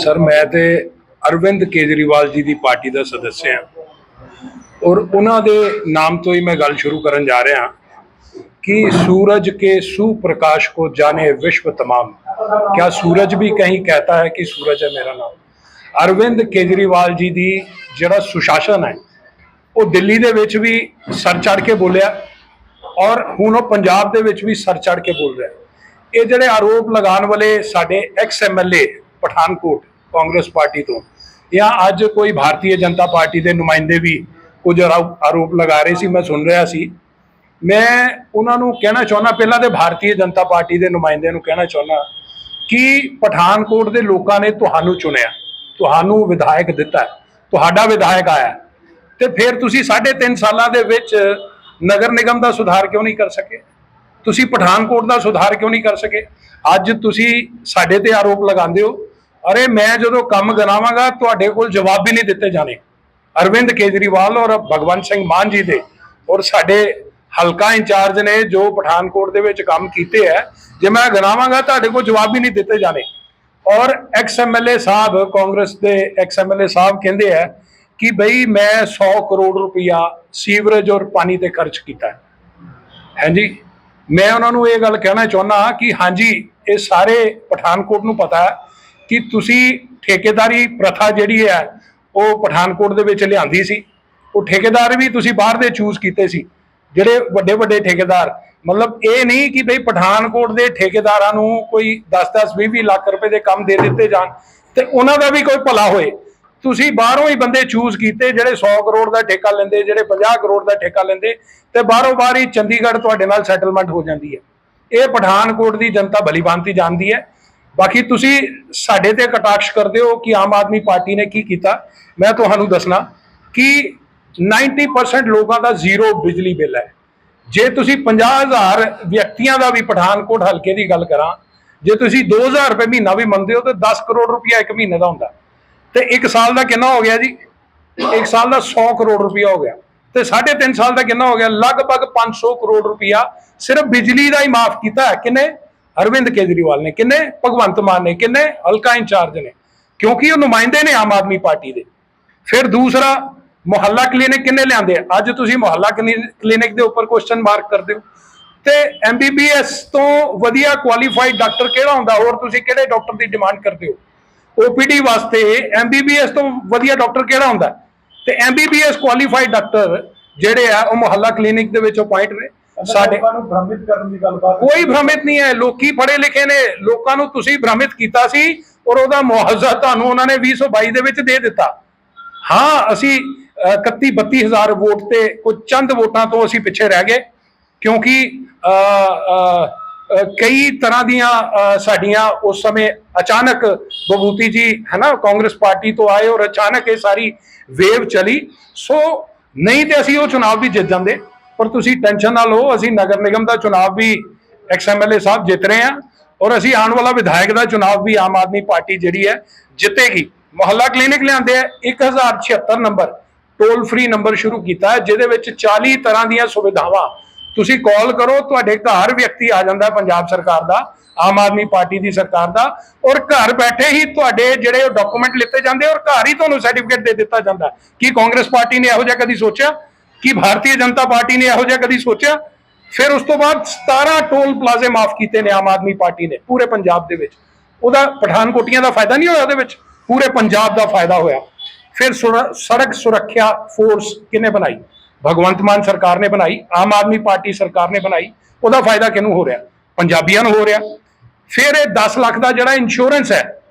Sir ਮੈਂ ਤੇ ਅਰਵਿੰਦ ਕੇਜਰੀਵਾਲ ਜੀ ਦੀ party ਦਾ ਸਦੱਸਿਆ ਹਾਂ ਔਰ ਉਹਨਾਂ ਦੇ ਨਾਮ ਤੋਂ ਹੀ ਮੈਂ ਗੱਲ ਸ਼ੁਰੂ ਕਰਨ ਜਾ ਰਿਹਾ ਹਾਂ कि सूरज के सुप्रकाश को जाने विश्व तमाम क्या सूरज भी कहीं कहता है कि सूरज है मेरा नाम ਅਰਵਿੰਦ ਕੇਜਰੀਵਾਲ ਜੀ ਦੀ ਜਿਹੜਾ ਸੁਸ਼ਾਸਨ ਹੈ ਉਹ ਦਿੱਲੀ ਦੇ ਵਿੱਚ ਵੀ ਸਰ ਚੜ ਕੇ ਬੋਲਿਆ ਔਰ ਹੁਣ ਉਹ ਪੰਜਾਬ ਦੇ ਵਿੱਚ ਵੀ ਸਰ ਚੜ ਕੇ ਬੋਲ ਰਿਹਾ ਇਹ ਜਿਹੜੇ ਆਰੋਪ ਲਗਾਉਣ ਵਾਲੇ ਸਾਡੇ ex MLA Pathankot Congress party ਤੋਂ ਜਾਂ ਅੱਜ ਕੋਈ ਭਾਰਤੀ ਜਨਤਾ ਪਾਰਟੀ ਦੇ ਨੁਮਾਇੰਦੇ ਵੀ ਕੁਝ ਆਰੋ- ਆਰੋਪ ਲਗਾ ਰਹੇ ਸੀ, ਮੈਂ ਸੁਣ ਰਿਹਾ ਸੀ। ਮੈਂ ਉਹਨਾਂ ਨੂੰ ਕਹਿਣਾ ਚਾਹੁੰਦਾ, ਪਹਿਲਾਂ ਤੇ ਭਾਰਤੀ ਜਨਤਾ ਪਾਰਟੀ ਦੇ ਨੁਮਾਇੰਦਿਆਂ ਨੂੰ ਕਹਿਣਾ ਚਾਹੁੰਦਾ ਕਿ ਪਠਾਨਕੋਟ ਦੇ ਲੋਕਾਂ ਨੇ ਤੁਹਾਨੂੰ ਚੁਣਿਆ, ਤੁਹਾਨੂੰ ਵਿਧਾਇਕ ਦਿੱਤਾ, ਤੁਹਾਡਾ ਵਿਧਾਇਕ ਆਇਆ। ਤੇ ਫਿਰ ਤੁਸੀਂ 3.5 ਸਾਲਾਂ ਦੇ ਵਿੱਚ ਨਗਰ ਨਿਗਮ ਦਾ ਸੁਧਾਰ ਕਿਉਂ ਨਹੀਂ ਕਰ ਸਕੇ? ਤੁਸੀਂ ਪਠਾਨਕੋਟ ਦਾ ਸੁਧਾਰ ਕਿਉਂ ਨਹੀਂ ਕਰ ਸਕੇ? ਅੱਜ ਤੁਸੀਂ ਸਾਡੇ ਤੇ ਆਰੋਪ ਲਗਾਉਂਦੇ ਹੋ ਅਰੇ ਮੈਂ ਜਦੋਂ ਕੰਮ ਗਨਾਵਾਂਗਾ ਤੁਹਾਡੇ ਕੋਲ ਜਵਾਬ ਵੀ ਨਹੀਂ ਦਿੱਤੇ ਜਾਣੇ। ਅਰਵਿੰਦ ਕੇਜਰੀਵਾਲ ਔਰ ਭਗਵੰਤ ਸਿੰਘ ਮਾਨ ਜੀ ਦੇ। ਔਰ ਸਾਡੇ ਹਲਕਾ ਇੰਚਾਰਜ ਨੇ ਜੋ ਪਠਾਨਕੋਟ ਦੇ ਵਿੱਚ ਕੰਮ ਕੀਤੇ ਹੈ ਜੇ ਮੈਂ ਗਿਣਾਵਾਂਗਾ ਤੁਹਾਡੇ ਕੋਲ ਜਵਾਬ ਵੀ ਨਹੀਂ ਦਿੱਤੇ ਜਾਣੇ। ਔਰ ਐਕਸ ਐਮਐਲਏ ਸਾਹਿਬ, ਕਾਂਗਰਸ ਦੇ ਐਕਸ ਐਮਐਲਏ ਸਾਹਿਬ ਕਹਿੰਦੇ ਆ ਕਿ ਬਈ ਮੈਂ 100 ਕਰੋੜ ਰੁਪਇਆ ਸੀਵਰੇਜ ਔਰ ਪਾਣੀ ਤੇ ਖਰਚ ਕੀਤਾ। ਹੈ ਹਾਂਜੀ, ਮੈਂ ਉਹਨਾਂ ਨੂੰ ਇਹ ਗੱਲ ਕਹਿਣਾ ਚਾਹੁੰਦਾ ਕਿ ਹਾਂਜੀ, ਇਹ ਸਾਰੇ ਪਠਾਨਕੋਟ ਨੂੰ ਪਤਾ ਹੈ ਕਿ ਤੁਸੀਂ ਠੇਕੇਦਾਰੀ ਪ੍ਰਥਾ ਜਿਹੜੀ ਹੈ, ਉਹ ਪਠਾਨਕੋਟ ਦੇ ਵਿੱਚ ਲਿਆਂਦੀ ਸੀ। ਉਹ ਠੇਕੇਦਾਰ ਵੀ ਤੁਸੀਂ ਬਾਹਰ ਦੇ ਚੂਜ਼ ਕੀਤੇ ਸੀ। ਜਿਹੜੇ ਵੱਡੇ ਵੱਡੇ ਠੇਕੇਦਾਰ, ਮਤਲਬ ਇਹ ਨਹੀਂ ਕਿ ਬਈ ਪਠਾਨਕੋਟ ਦੇ ਠੇਕੇਦਾਰਾਂ ਨੂੰ ਕੋਈ 10-10 20-20 ਲੱਖ ਰੁਪਏ ਦੇ ਕੰਮ ਦੇ ਦਿੱਤੇ ਜਾਣ ਤੇ ਉਹਨਾਂ ਦਾ ਵੀ ਕੋਈ ਭਲਾ ਹੋਏ। ਤੁਸੀਂ ਬਾਹਰੋਂ ਹੀ ਬੰਦੇ ਚੂਜ਼ ਕੀਤੇ, ਜਿਹੜੇ 100 ਕਰੋੜ ਦਾ ਠੇਕਾ ਲੈਂਦੇ, ਜਿਹੜੇ 50 ਕਰੋੜ ਦਾ ਠੇਕਾ ਲੈਂਦੇ ਤੇ ਬਾਹਰੋਂ ਬਾਹਰ ਹੀ ਚੰਡੀਗੜ੍ਹ ਤੁਹਾਡੇ ਨਾਲ ਸੈਟਲਮੈਂਟ ਹੋ ਜਾਂਦੀ ਹੈ। ਇਹ ਪਠਾਨਕੋਟ ਦੀ ਜਨਤਾ ਭਲੀ ਭਾਂਤੀ ਜਾਣਦੀ ਹੈ। ਬਾਕੀ ਤੁਸੀਂ ਸਾਡੇ ਤੇ ਕਟਾਕਸ਼ ਕਰਦੇ ਹੋ ਕਿ ਆਮ ਆਦਮੀ ਪਾਰਟੀ ਨੇ ਕੀ ਕੀਤਾ। ਮੈਂ ਤੁਹਾਨੂੰ ਦੱਸਣਾ ਕਿ 90% ਲੋਕਾਂ ਦਾ ਜ਼ੀਰੋ ਬਿਜਲੀ ਬਿੱਲ ਹੈ। ਜੇ ਤੁਸੀਂ 50000 ਵਿਅਕਤੀਆਂ ਦਾ ਵੀ ਪਠਾਨਕੋਟ ਹਲਕੇ ਦੀ ਗੱਲ ਕਰਾਂ, ਜੇ ਤੁਸੀਂ 2000 ਰੁਪਏ ਮਹੀਨਾ ਵੀ ਮੰਨਦੇ ਹੋ ਤਾਂ 10 ਕਰੋੜ ਰੁਪਇਆ ਇੱਕ ਮਹੀਨੇ ਦਾ ਹੁੰਦਾ। ਤੇ ਇੱਕ ਸਾਲ ਦਾ ਕਿੰਨਾ ਹੋ ਗਿਆ ਜੀ? ਇੱਕ ਸਾਲ ਦਾ 100 ਕਰੋੜ ਰੁਪਇਆ ਹੋ ਗਿਆ। ਤੇ 3.5 ਸਾਲ ਦਾ ਕਿੰਨਾ ਹੋ ਗਿਆ? ਲਗਭਗ 500 ਕਰੋੜ ਰੁਪਇਆ ਸਿਰਫ ਬਿਜਲੀ ਦਾ ਹੀ ਮਾਫ ਕੀਤਾ ਹੈ। ਕਿਨੇ? ਅਰਵਿੰਦ ਕੇਜਰੀਵਾਲ ਨੇ ਕਿੰਨੇ? ਭਗਵੰਤ ਮਾਨ ਨੇ ਕਿੰਨੇ? ਹਲਕਾ ਇੰਚਾਰਜ ਨੇ। ਕਿਉਂਕਿ ਉਹ ਨੁਮਾਇੰਦੇ ਨੇ ਆਮ ਆਦਮੀ ਪਾਰਟੀ ਦੇ। ਫਿਰ ਦੂਸਰਾ, ਮੁਹੱਲਾ ਕਲੀਨਿਕ ਕਿੰਨੇ ਲਿਆਂਦੇ? ਅੱਜ ਤੁਸੀਂ ਮੁਹੱਲਾ ਕਲੀਨਿਕ ਦੇ ਉੱਪਰ ਕੁਐਸਚਨ ਮਾਰਕ ਕਰਦੇ ਹੋ। ਤੇ ਐਮਬੀਬੀਐਸ ਤੋਂ ਵਧੀਆ ਕੁਆਲੀਫਾਈਡ ਡਾਕਟਰ ਕਿਹੜਾ ਹੁੰਦਾ? ਹੋਰ ਤੁਸੀਂ ਕਿਹੜੇ ਡਾਕਟਰ ਦੀ ਡਿਮਾਂਡ ਕਰਦੇ ਹੋ? ਓਪੀਡੀ ਵਾਸਤੇ ਐਮਬੀਬੀਐਸ ਤੋਂ ਵਧੀਆ ਡਾਕਟਰ ਕਿਹੜਾ ਹੁੰਦਾ? ਤੇ ਐਮਬੀਬੀਐਸ ਕੁਆਲੀਫਾਈਡ ਡਾਕਟਰ ਜਿਹੜੇ ਆ, ਉਹ ਮੁਹੱਲਾ ਕਲੀਨਿਕ ਦੇ ਵਿੱਚ ਅਪਾਇੰਟ ਨੇ। ਸਾਡੇ ਨੂੰ ਭ੍ਰਮਿਤ ਕਰਨ ਦੀ ਗੱਲਬਾਤ ਕੋਈ ਭ੍ਰਮਿਤ ਨਹੀਂ ਹੈ। ਲੋਕੀ ਪੜ੍ਹੇ ਲਿਖੇ ਨੇ। ਲੋਕਾਂ ਨੂੰ ਤੁਸੀਂ ਭ੍ਰਮਿਤ ਕੀਤਾ ਸੀ ਔਰ ਉਹਦਾ ਮੁਆਵਜ਼ਾ ਤੁਹਾਨੂੰ ਉਹਨਾਂ ਨੇ 2022 ਦੇ ਵਿੱਚ ਦੇ ਦਿੱਤਾ। ਹਾਂ ਅਸੀਂ ਅਹ, 31 32000 ਵੋਟ ਤੇ ਕੁਝ ਚੰਦ ਵੋਟਾਂ ਤੋਂ ਅਸੀਂ ਪਿੱਛੇ ਰਹਿ ਗਏ। ਕਿਉਂਕਿ ਕਈ ਤਰ੍ਹਾਂ ਦੀਆਂ ਸਾਡੀਆਂ ਉਸ ਸਮੇਂ ਅਚਾਨਕ ਬਬੂਤੀ ਜੀ ਹੈ ਨਾ ਕਾਂਗਰਸ ਪਾਰਟੀ ਤੋਂ ਆਏ ਔਰ ਅਚਾਨਕ ਇਹ ਸਾਰੀ ਵੇਵ ਚਲੀ। ਸੋ ਨਹੀਂ ਤੇ ਅਸੀਂ ਉਹ ਚੁਣਾਵ ਵੀ ਜਿੱਤ ਜਾਂਦੇ। ਪਰ ਤੁਸੀਂ ਟੈਨਸ਼ਨ ਨਾ ਲਓ, ਅਸੀਂ ਨਗਰ ਨਿਗਮ ਦਾ ਚੁਣਾਵ ਵੀ ਐਕਸ ਐਮਐਲਏ ਸਾਹਿਬ ਜਿੱਤ ਰਹੇ ਆ ਔਰ ਅਸੀਂ ਆਉਣ ਵਾਲਾ ਵਿਧਾਇਕ ਦਾ ਚੁਣਾਵ ਵੀ ਆਮ ਆਦਮੀ ਪਾਰਟੀ ਜਿਹੜੀ ਹੈ ਜਿੱਤੇਗੀ। ਮੁਹੱਲਾ ਕਲੀਨਿਕ ਲਿਆਂਦੇ ਆ 1076 ਨੰਬਰ ਟੋਲ ਫ੍ਰੀ ਨੰਬਰ ਸ਼ੁਰੂ ਕੀਤਾ ਜਿਹਦੇ ਵਿੱਚ 40 ਤਰ੍ਹਾਂ ਦੀਆਂ ਸੁਵਿਧਾਵਾਂ। ਤੁਸੀਂ ਕਾਲ ਕਰੋ, ਤੁਹਾਡੇ ਘਰ ਵਿਅਕਤੀ ਆ ਜਾਂਦਾ ਪੰਜਾਬ ਸਰਕਾਰ ਦਾ, ਆਮ ਆਦਮੀ ਪਾਰਟੀ ਦੀ ਸਰਕਾਰ ਦਾ ਔਰ ਘਰ ਬੈਠੇ ਹੀ ਤੁਹਾਡੇ ਜਿਹੜੇ ਡਾਕੂਮੈਂਟ ਲਿੱਤੇ ਜਾਂਦੇ ਔਰ ਘਰ ਹੀ ਤੁਹਾਨੂੰ ਸਰਟੀਫਿਕੇਟ ਦੇ ਦਿੱਤਾ ਜਾਂਦਾ ਕੀ ਕਾਂਗਰਸ ਪਾਰਟੀ ਨੇ ਇਹੋ ਜਿਹਾ ਕਦੀ ਸੋਚਿਆ? ਕਿ ਭਾਰਤੀ ਜਨਤਾ ਪਾਰਟੀ ਨੇ ਇਹੋ ਜਿਹਾ ਕਦੀ ਸੋਚਿਆ? ਫਿਰ ਉਸ ਤੋਂ ਬਾਅਦ 17 ਟੋਲ ਪਲਾਜ਼ੇ ਮਾਫ ਕੀਤੇ ਨੇ ਆਮ ਆਦਮੀ ਪਾਰਟੀ ਨੇ, ਪੂਰੇ ਪੰਜਾਬ ਦੇ ਵਿੱਚ। ਉਹਦਾ ਪਠਾਨਕੋਟੀਆਂ ਦਾ ਫਾਇਦਾ ਨਹੀਂ ਹੋਇਆ ਉਹਦੇ ਵਿੱਚ, ਪੂਰੇ ਪੰਜਾਬ ਦਾ ਫਾਇਦਾ ਹੋਇਆ। ਫਿਰ ਸੁਰ- ਸੜਕ ਸੁਰੱਖਿਆ ਫੋਰਸ ਕਿਨੇ ਬਣਾਈ? ਭਗਵੰਤ ਮਾਨ ਸਰਕਾਰ ਨੇ ਬਣਾਈ, ਆਮ ਆਦਮੀ ਪਾਰਟੀ ਸਰਕਾਰ ਨੇ ਬਣਾਈ, ਉਹਦਾ ਫਾਇਦਾ ਕਿਹਨੂੰ ਹੋ ਰਿਹਾ? ਪੰਜਾਬੀਆਂ ਨੂੰ ਹੋ ਰਿਹਾ। ਫਿਰ ਇਹ 10 ਲੱਖ ਦਾ ਜਿਹੜਾ ਇੰਸ਼ੋਰੈਂਸ ਹੈ,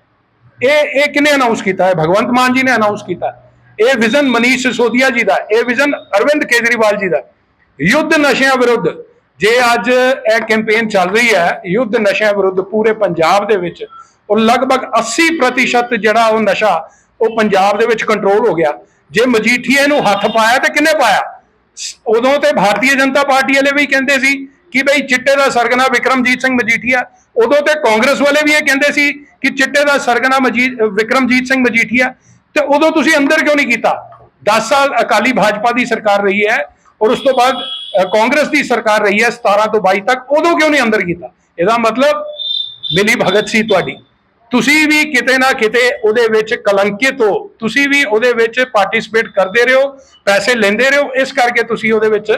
ਇਹ ਇਹ ਕਿਨੇ ਅਨਾਉਂਸ ਕੀਤਾ? ਹੈ ਭਗਵੰਤ ਮਾਨ ਜੀ ਨੇ ਅਨਾਉਂਸ ਕੀਤਾ। ਹੈ। ਇਹ ਵਿਜ਼ਨ ਮਨੀਸ਼ ਸਿਸੋਦੀਆ ਜੀ ਦਾ ਇਹ ਵਿਜ਼ਨ ਅਰਵਿੰਦ ਕੇਜਰੀਵਾਲ ਜੀ ਦਾ ਯੁੱਧ ਨਸ਼ਿਆਂ ਵਿਰੁੱਧ, ਜੇ ਅੱਜ ਇਹ ਕੈਂਪੇਨ ਚੱਲ ਰਹੀ ਹੈ, ਯੁੱਧ ਨਸ਼ਿਆਂ ਵਿਰੁੱਧ ਪੂਰੇ ਪੰਜਾਬ ਦੇ ਵਿੱਚ, ਉਹ ਲਗਭਗ 80% ਜਿਹੜਾ ਉਹ ਨਸ਼ਾ, ਉਹ ਪੰਜਾਬ ਦੇ ਵਿੱਚ ਕੰਟਰੋਲ ਹੋ ਗਿਆ। ਜੇ ਮਜੀਠੀਏ ਨੂੰ ਹੱਥ ਪਾਇਆ ਤੇ ਕਿੰਨੇ ਪਾਇਆ? ਉਦੋਂ ਤੇ ਭਾਰਤੀ ਜਨਤਾ ਪਾਰਟੀ ਵਾਲੇ ਵੀ ਕਹਿੰਦੇ ਸੀ ਕਿ ਬਈ ਚਿੱਟੇ ਦਾ ਸਰਗਨਾ ਵਿਕਰਮਜੀਤ ਸਿੰਘ ਮਜੀਠੀਆ। ਉਦੋਂ ਤੇ ਕਾਂਗਰਸ ਵਾਲੇ ਵੀ ਇਹ ਕਹਿੰਦੇ ਸੀ ਕਿ ਚਿੱਟੇ ਦਾ ਸਰਗਨਾ ਮਜੀਦ ਵਿਕਰਮਜੀਤ ਸਿੰਘ ਮਜੀਠੀਆ। ਤੇ ਉਦੋਂ ਤੁਸੀਂ ਅੰਦਰ ਕਿਉਂ ਨਹੀਂ ਕੀਤਾ? 10 ਸਾਲ ਅਕਾਲੀ ਭਾਜਪਾ ਦੀ ਸਰਕਾਰ ਰਹੀ ਹੈ ਔਰ ਉਸ ਤੋਂ ਬਾਅਦ ਕਾਂਗਰਸ ਦੀ ਸਰਕਾਰ ਰਹੀ ਹੈ 17 ਤੋਂ 22 ਤੱਕ, ਉਦੋਂ ਕਿਉਂ ਨਹੀਂ ਅੰਦਰ ਕੀਤਾ? ਇਹਦਾ ਮਤਲਬ ਮਿਲੀ ਭਗਤ ਸੀ ਤੁਹਾਡੀ। ਤੁਸੀਂ ਵੀ ਕਿਤੇ ਨਾ ਕਿਤੇ ਉਹਦੇ ਵਿੱਚ ਕਲੰਕਿਤ ਹੋ। ਤੁਸੀਂ ਵੀ ਉਹਦੇ ਵਿੱਚ ਪਾਰਟਿਸਿਪੇਟ ਕਰਦੇ ਰਹੋ, ਪੈਸੇ ਲੈਂਦੇ ਰਹੋ, ਇਸ ਕਰਕੇ ਤੁਸੀਂ ਉਹਦੇ ਵਿੱਚ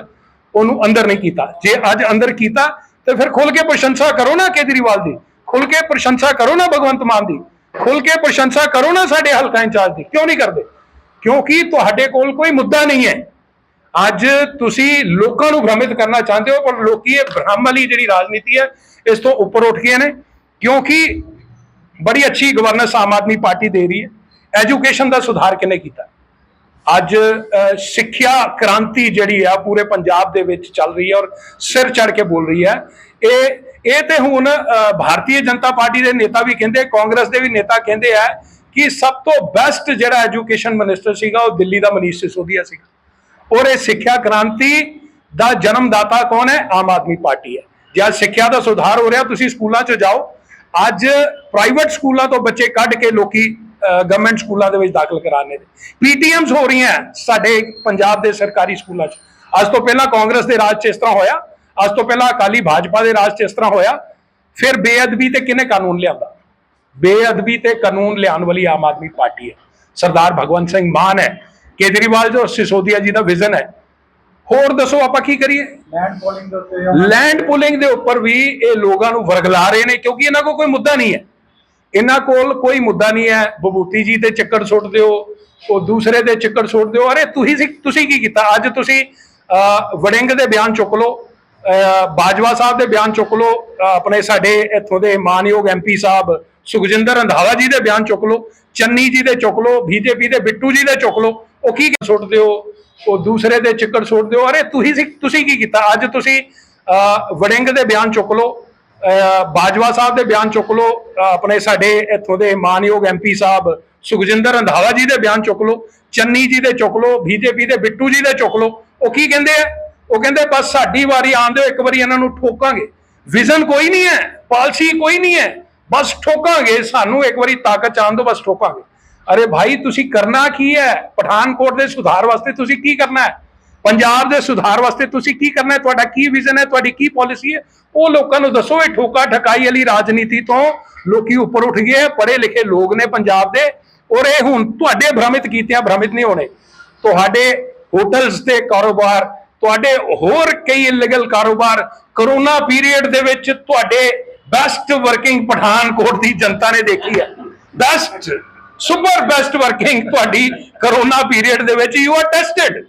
ਉਹਨੂੰ ਅੰਦਰ ਨਹੀਂ ਕੀਤਾ। ਜੇ ਅੱਜ ਅੰਦਰ ਕੀਤਾ, ਤੇ ਫਿਰ ਖੁੱਲ ਕੇ ਪ੍ਰਸ਼ੰਸਾ ਕਰੋ ਨਾ ਕੇਜਰੀਵਾਲ ਦੀ। ਖੁੱਲ ਕੇ ਪ੍ਰਸ਼ੰਸਾ ਕਰੋ ਨਾ ਭਗਵੰਤ ਮਾਨ ਦੀ। ਖੁੱਲ ਕੇ ਪ੍ਰਸ਼ੰਸਾ ਕਰੋ ਨਾ ਸਾਡੇ ਹਲਕਾ ਇੰਚਾਰਜ ਦੀ, ਕਿਉਂ ਨਹੀਂ ਕਰਦੇ? ਕਿਉਂਕਿ ਤੁਹਾਡੇ ਕੋਲ ਕੋਈ ਮੁੱਦਾ ਨਹੀਂ ਹੈ। ਅੱਜ ਤੁਸੀਂ ਲੋਕਾਂ ਨੂੰ ਭ੍ਰਮਿਤ ਕਰਨਾ ਚਾਹੁੰਦੇ ਹੋ, ਪਰ ਲੋਕੀ ਇਹ ਭ੍ਰਮ ਵਾਲੀ ਜਿਹੜੀ ਰਾਜਨੀਤੀ ਹੈ, ਇਸ ਤੋਂ ਉੱਪਰ ਉੱਠ ਗਏ ਨੇ। ਕਿਉਂਕਿ ਬੜੀ ਅੱਛੀ ਗਵਰਨੈਂਸ ਆਮ ਆਦਮੀ ਪਾਰਟੀ ਦੇ ਰਹੀ ਹੈ। ਐਜੂਕੇਸ਼ਨ ਦਾ ਸੁਧਾਰ ਕਿਨੇ ਕੀਤਾ? ਅੱਜ ਸਿੱਖਿਆ ਕ੍ਰਾਂਤੀ ਜਿਹੜੀ ਆ, ਪੂਰੇ ਪੰਜਾਬ ਦੇ ਵਿੱਚ ਚੱਲ ਰਹੀ ਹੈ ਔਰ ਸਿਰ ਚੜ ਕੇ ਬੋਲ ਰਹੀ ਹੈ। ਇਹ ਇਹ ਤੇ ਹੁਣ ਭਾਰਤੀ ਜਨਤਾ ਪਾਰਟੀ ਦੇ ਨੇਤਾ ਵੀ ਕਹਿੰਦੇ, ਕਾਂਗਰਸ ਦੇ ਵੀ ਨੇਤਾ ਕਹਿੰਦੇ ਆ ਕਿ ਸਭ ਤੋਂ ਬੈਸਟ ਜਿਹੜਾ ਐਜੂਕੇਸ਼ਨ ਮਿਨਿਸਟਰ ਸੀਗਾ, ਉਹ ਦਿੱਲੀ ਦਾ ਮਨੀਸ਼ ਸਿਸੋਦੀਆ ਸੀਗਾ। ਔਰ ਇਹ ਸਿੱਖਿਆ ਕ੍ਰਾਂਤੀ ਦਾ ਜਨਮਦਾਤਾ ਕੌਣ ਹੈ? ਆਮ ਆਦਮੀ ਪਾਰਟੀ ਹੈ। ਜੇ ਅੱਜ ਸਿੱਖਿਆ ਦਾ ਸੁਧਾਰ ਹੋ ਰਿਹਾ, ਤੁਸੀਂ ਸਕੂਲਾਂ 'ਚ ਜਾਓ। ਅੱਜ ਪ੍ਰਾਈਵੇਟ ਸਕੂਲਾਂ ਤੋਂ ਬੱਚੇ ਕੱਢ ਕੇ ਲੋਕੀ ਗਵਰਨਮੈਂਟ ਸਕੂਲਾਂ ਦੇ ਵਿੱਚ ਦਾਖਲ ਕਰਾਣੇ ਨੇ। ਪੀਟੀਐਮਸ ਹੋ ਰਹੀਆਂ ਸਾਡੇ ਪੰਜਾਬ ਦੇ ਸਰਕਾਰੀ ਸਕੂਲਾਂ 'ਚ। ਅੱਜ ਤੋਂ ਪਹਿਲਾਂ ਕਾਂਗਰਸ ਦੇ ਰਾਜ 'ਚ ਇਸ ਤਰ੍ਹਾਂ ਹੋਇਆ। ਅੱਜ ਤੋਂ ਪਹਿਲਾਂ ਅਕਾਲੀ ਭਾਜਪਾ ਦੇ ਰਾਜ 'ਚ ਇਸ ਤਰ੍ਹਾਂ ਹੋਇਆ ਫਿਰ ਬੇਅਦਬੀ ਤੇ ਕਿਹਨੇ ਕਾਨੂੰਨ ਲਿਆਂਦਾ? ਬੇਅਦਬੀ ਤੇ ਕਾਨੂੰਨ ਲਿਆਉਣ ਵਾਲੀ ਆਮ ਆਦਮੀ ਪਾਰਟੀ ਹੈ। ਸਰਦਾਰ ਭਗਵੰਤ ਸਿੰਘ ਮਾਨ ਹੈ ਕੇਜਰੀਵਾਲ ਜੋ ਸਿਸੋਦੀਆ ਜੀ ਦਾ ਵਿਜ਼ਨ ਹੈ। ਹੋਰ ਦੱਸੋ ਆਪਾਂ ਕੀ ਕਰੀਏ? ਲੈਂਡ ਪੋਲਿੰਗ ਦੇ ਉੱਤੇ ਲੈਂਡ ਪੁਲਿੰਗ ਦੇ ਉੱਪਰ ਵੀ ਇਹ ਲੋਕਾਂ ਨੂੰ ਵਰਗਲਾ ਰਹੇ ਨੇ ਕਿਉਂਕਿ ਇਹਨਾਂ ਕੋਲ ਕੋਈ ਮੁੱਦਾ ਨਹੀਂ ਹੈ। ਇਹਨਾਂ ਕੋਲ ਕੋਈ ਮੁੱਦਾ ਨਹੀਂ ਹੈ। ਬਬੂਤੀ ਜੀ ਤੇ ਚੱਕਰ ਸੁੱਟ ਦਿਓ ਉਹ ਦੂਸਰੇ ਦੇ ਚੱਕਰ ਸੁੱਟ ਦਿਓ। ਅਰੇ ਤੁਸੀਂ ਤੁਸੀਂ ਕੀ ਕੀਤਾ? ਅੱਜ ਤੁਸੀਂ ਵੜਿੰਗ ਦੇ ਬਿਆਨ ਚੁੱਕ ਲਓ। ਬਾਜਵਾ ਸਾਹਿਬ ਦੇ ਬਿਆਨ ਚੁੱਕ ਲਓ। ਆਪਣੇ ਸਾਡੇ ਇੱਥੋਂ ਦੇ ਮਾਨਯੋਗ ਐਮਪੀ ਸਾਹਿਬ ਸੁਖਜਿੰਦਰ ਰੰਧਾਵਾ ਜੀ ਦੇ ਬਿਆਨ ਚੁੱਕ ਲਓ, ਚੰਨੀ ਜੀ ਦੇ ਚੁੱਕ ਲਓ, ਬੀਜੇਪੀ ਦੇ ਬਿੱਟੂ ਜੀ ਦੇ ਚੁੱਕ ਲਓ, ਉਹ ਕੀ ਸੁੱਟ ਦਿਓ ਉਹ ਦੂਸਰੇ ਦੇ ਚਿੱਕੜ ਸੁੱਟ ਦਿਓ ਅਰੇ ਤੁਸੀਂ ਤੁਸੀਂ ਕੀ ਕੀਤਾ? ਅੱਜ ਤੁਸੀਂ ਵੜਿੰਗ ਦੇ ਬਿਆਨ ਚੁੱਕ ਲਓ ਬਾਜਵਾ ਸਾਹਿਬ ਦੇ ਬਿਆਨ ਚੁੱਕ ਲਓ ਆਪਣੇ ਸਾਡੇ ਇੱਥੋਂ ਦੇ ਮਾਨਯੋਗ ਐਮਪੀ ਸਾਹਿਬ ਸੁਖਜਿੰਦਰ ਰੰਧਾਵਾ ਜੀ ਦੇ ਬਿਆਨ ਚੁੱਕ ਲਓ, ਚੰਨੀ ਜੀ ਦੇ ਚੁੱਕ ਲਓ, ਬੀਜੇਪੀ ਦੇ ਬਿੱਟੂ ਜੀ ਦੇ ਚੁੱਕ ਲਓ, ਉਹ ਕੀ ਕਹਿੰਦੇ ਆ? ਉਹ ਕਹਿੰਦੇ, ਬਸ ਸਾਡੀ ਵਾਰੀ ਆਉਣ ਦਿਓ, ਇੱਕ ਵਾਰੀ ਇਹਨਾਂ ਨੂੰ ਠੋਕਾਂਗੇ। ਵਿਜ਼ਨ ਕੋਈ ਨਹੀਂ ਹੈ, ਪਾਲਿਸੀ ਕੋਈ ਨਹੀਂ ਹੈ। ਬਸ ਠੋਕਾਂਗੇ, ਸਾਨੂੰ ਇੱਕ ਵਾਰੀ ਤਾਕਤ ਆਉਣ ਦਿਓ, ਬਸ ਠੋਕਾਂਗੇ। ਅਰੇ ਭਾਈ, ਤੁਸੀਂ ਕਰਨਾ ਕੀ ਹੈ? ਪਠਾਨਕੋਟ ਦੇ ਸੁਧਾਰ ਵਾਸਤੇ ਤੁਸੀਂ ਕੀ ਕਰਨਾ ਹੈ? ਪੰਜਾਬ ਦੇ ਸੁਧਾਰ ਵਾਸਤੇ ਤੁਸੀਂ ਕੀ ਕਰਨਾ ਹੈ? ਤੁਹਾਡਾ ਕੀ ਵਿਜ਼ਨ ਹੈ? ਤੁਹਾਡੀ ਕੀ ਪਾਲਿਸੀ ਹੈ? ਉਹ ਲੋਕਾਂ ਨੂੰ ਦੱਸੋ, ਇਹ ਠੋਕਾ ਠਕਾਈ ਵਾਲੀ ਰਾਜਨੀਤੀ ਤੋਂ ਲੋਕੀ ਉੱਪਰ ਉੱਠ ਗਏ ਪੜ੍ਹੇ ਲਿਖੇ ਲੋਕ ਨੇ ਪੰਜਾਬ ਦੇ। ਔਰ ਇਹ ਹੁਣ ਤੁਹਾਡੇ ਭ੍ਰਮਿਤ ਆ ਭ੍ਰਮਿਤ ਨਹੀਂ ਹੋਣੇ। ਤੁਹਾਡੇ ਹੋਟਲਸ ਤੇ ਕਾਰੋਬਾਰ ਤੁਹਾਡੇ ਹੋਰ ਕਈ ਇਲੀਗਲ ਕਾਰੋਬਾਰ ਕਰੋਨਾ ਪੀਰੀਅਡ ਦੇ ਵਿੱਚ ਤੁਹਾਡੇ ਬੈਸਟ ਵਰਕਿੰਗ ਪਠਾਨਕੋਟ ਦੀ ਜਨਤਾ ਨੇ ਦੇਖੀ ਹੈ ਬੈਸਟ ਸੁਪਰ ਬੈਸਟ ਵਰਕਿੰਗ ਤੁਹਾਡੀ ਕਰੋਨਾ ਪੀਰੀਅਡ ਦੇ ਵਿੱਚ you are tested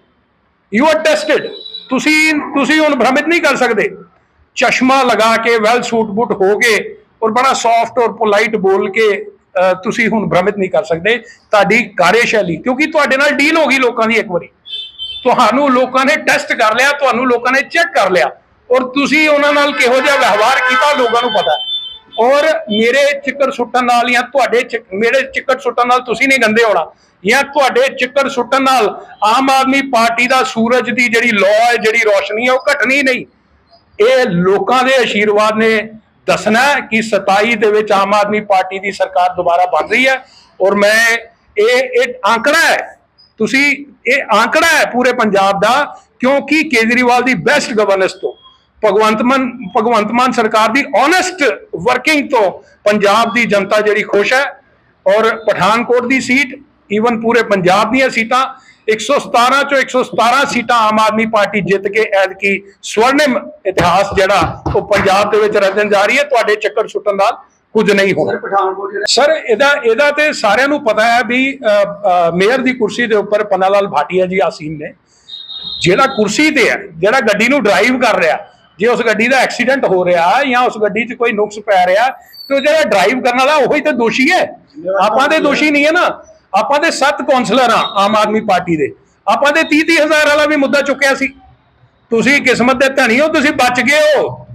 you are tested ਤੁਸੀਂ ਤੁਸੀਂ ਹੁਣ ਭ੍ਰਮਿਤ ਨਹੀਂ ਕਰ ਸਕਦੇ। ਚਸ਼ਮਾ ਲਗਾ ਕੇ ਵੈਲ ਸੂਟ ਬੂਟ ਹੋ ਕੇ ਔਰ ਬੜਾ ਸੌਫਟ ਔਰ ਪੋਲਾਈਟ ਬੋਲ ਕੇ ਤੁਸੀਂ ਹੁਣ ਭ੍ਰਮਿਤ ਨਹੀਂ ਕਰ ਸਕਦੇ। ਤੁਹਾਡੀ ਕਾਰਜਸ਼ੈਲੀ, ਕਿਉਂਕਿ ਤੁਹਾਡੇ ਨਾਲ ਡੀਲ ਹੋ ਗਈ ਲੋਕਾਂ ਦੀ ਇੱਕ ਵਾਰੀ। ਤੁਹਾਨੂੰ ਲੋਕਾਂ ਨੇ ਟੈਸਟ ਕਰ ਲਿਆ, ਤੁਹਾਨੂੰ ਲੋਕਾਂ ਨੇ ਚੈੱਕ ਕਰ ਲਿਆ। ਔਰ ਤੁਸੀਂ ਉਹਨਾਂ ਨਾਲ ਕਿਹੋ ਜਿਹਾ ਵਿਵਹਾਰ ਕੀਤਾ ਲੋਕਾਂ ਨੂੰ ਪਤਾ ਔਰ ਮੇਰੇ ਚਿੱਕਰ ਸੁੱਟਣ ਨਾਲ ਜਾਂ ਤੁਹਾਡੇ ਚੱਕ- ਮੇਰੇ ਚੱਕਰ ਸੁੱਟਣ ਨਾਲ ਤੁਸੀਂ ਨਹੀਂ ਗੰਦੇ ਹੋਣਾ। ਜਾਂ ਤੁਹਾਡੇ ਚਿੱਕਰ ਸੁੱਟਣ ਨਾਲ ਆਮ ਆਦਮੀ ਪਾਰਟੀ ਦਾ ਸੂਰਜ ਦੀ ਜਿਹੜੀ ਲੋ ਹੈ, ਜਿਹੜੀ ਰੋਸ਼ਨੀ ਹੈ, ਉਹ ਘਟਣੀ ਨਹੀਂ। ਇਹ ਲੋਕਾਂ ਦੇ ਆਸ਼ੀਰਵਾਦ ਨੇ ਦੱਸਣਾ ਕਿ 27 ਦੇ ਵਿੱਚ ਆਮ ਆਦਮੀ ਪਾਰਟੀ ਦੀ ਸਰਕਾਰ ਦੁਬਾਰਾ ਬਣ ਰਹੀ ਹੈ। ਔਰ ਮੈਂ ਇਹ ਇਹ ਆંકੜਾ ਹੈ ਤੁਸੀਂ ਇਹ ਆંકੜਾ ਹੈ ਪੂਰੇ ਪੰਜਾਬ ਦਾ ਕਿਉਂਕਿ ਕੇਜਰੀਵਾਲ ਦੀ ਬੈਸਟ ਗਵਰਨੈਂਸ ਤੋਂ, ਭਗਵੰਤ ਮਾਨ ਭਗਵੰਤ ਮਾਨ ਸਰਕਾਰ ਦੀ ਓਨੈਸਟ ਵਰਕਿੰਗ ਤੋਂ ਪੰਜਾਬ ਦੀ ਜਨਤਾ ਜਿਹੜੀ ਖੁਸ਼ ਹੈ ਔਰ ਪਠਾਨਕੋਟ ਦੀ ਸੀਟ ਈਵਨ ਪੂਰੇ ਪੰਜਾਬ ਦੀਆਂ ਸੀਟਾਂ 117 ਚੋਂ 117 ਸੀਟਾਂ ਆਮ ਆਦਮੀ ਪਾਰਟੀ ਜਿੱਤ ਕੇ ਐਤਕੀ ਸਵਰਨਿਮ ਇਤਿਹਾਸ ਜਿਹੜਾ ਉਹ ਪੰਜਾਬ ਦੇ ਵਿੱਚ ਰਚਣ ਜਾ ਰਹੀ ਹੈ, ਤੁਹਾਡੇ ਚੱਕਰ ਛੁੱਟਣ ਨਾਲ। ਕੁਝ ਨਹੀਂ ਹੋਣਾ। ਸਰ ਇਹਦਾ ਇਹਦਾ ਤੇ ਸਾਰਿਆਂ ਨੂੰ ਪਤਾ ਹੈ ਵੀ ਮੇਅਰ ਦੀ ਕੁਰਸੀ ਦੇ ਉੱਪਰ ਪਨਾਲਾਲ ਭਾਟੀਆ ਜੀ ਆਸੀਨ ਨੇ। ਜਿਹੜਾ ਕੁਰਸੀ ਤੇ ਹੈ ਜਿਹੜਾ ਗੱਡੀ ਨੂੰ ਡਰਾਈਵ ਕਰ ਰਿਹਾ ਜੇ ਉਸ ਗੱਡੀ ਦਾ ਐਕਸੀਡੈਂਟ ਹੋ ਰਿਹਾ ਜਾਂ ਉਸ ਗੱਡੀ 'ਚ ਕੋਈ ਨੁਕਸ ਪੈ ਰਿਹਾ ਤੇ ਜਿਹੜਾ ਡਰਾਈਵ ਕਰਨ ਵਾਲਾ ਉਹੀ ਤਾਂ ਦੋਸ਼ੀ ਹੈ। ਆਪਾਂ ਦੇ ਦੋਸ਼ੀ ਨਹੀਂ ਹੈ ਨਾ। ਆਪਾਂ ਦੇ ਸੱਤ ਕਾਉਂਸਲਰ ਆ ਆਮ ਆਦਮੀ ਪਾਰਟੀ ਦੇ। ਆਪਾਂ ਦੇ 30 30 ਹਜ਼ਾਰ ਵਾਲਾ ਵੀ ਮੁੱਦਾ ਚੁੱਕਿਆ ਸੀ। ਤੁਸੀਂ ਕਿਸਮਤ ਦੇ ਧਨੀ ਹੋ ਤੁਸੀਂ ਬਚ ਗਏ ਹੋ।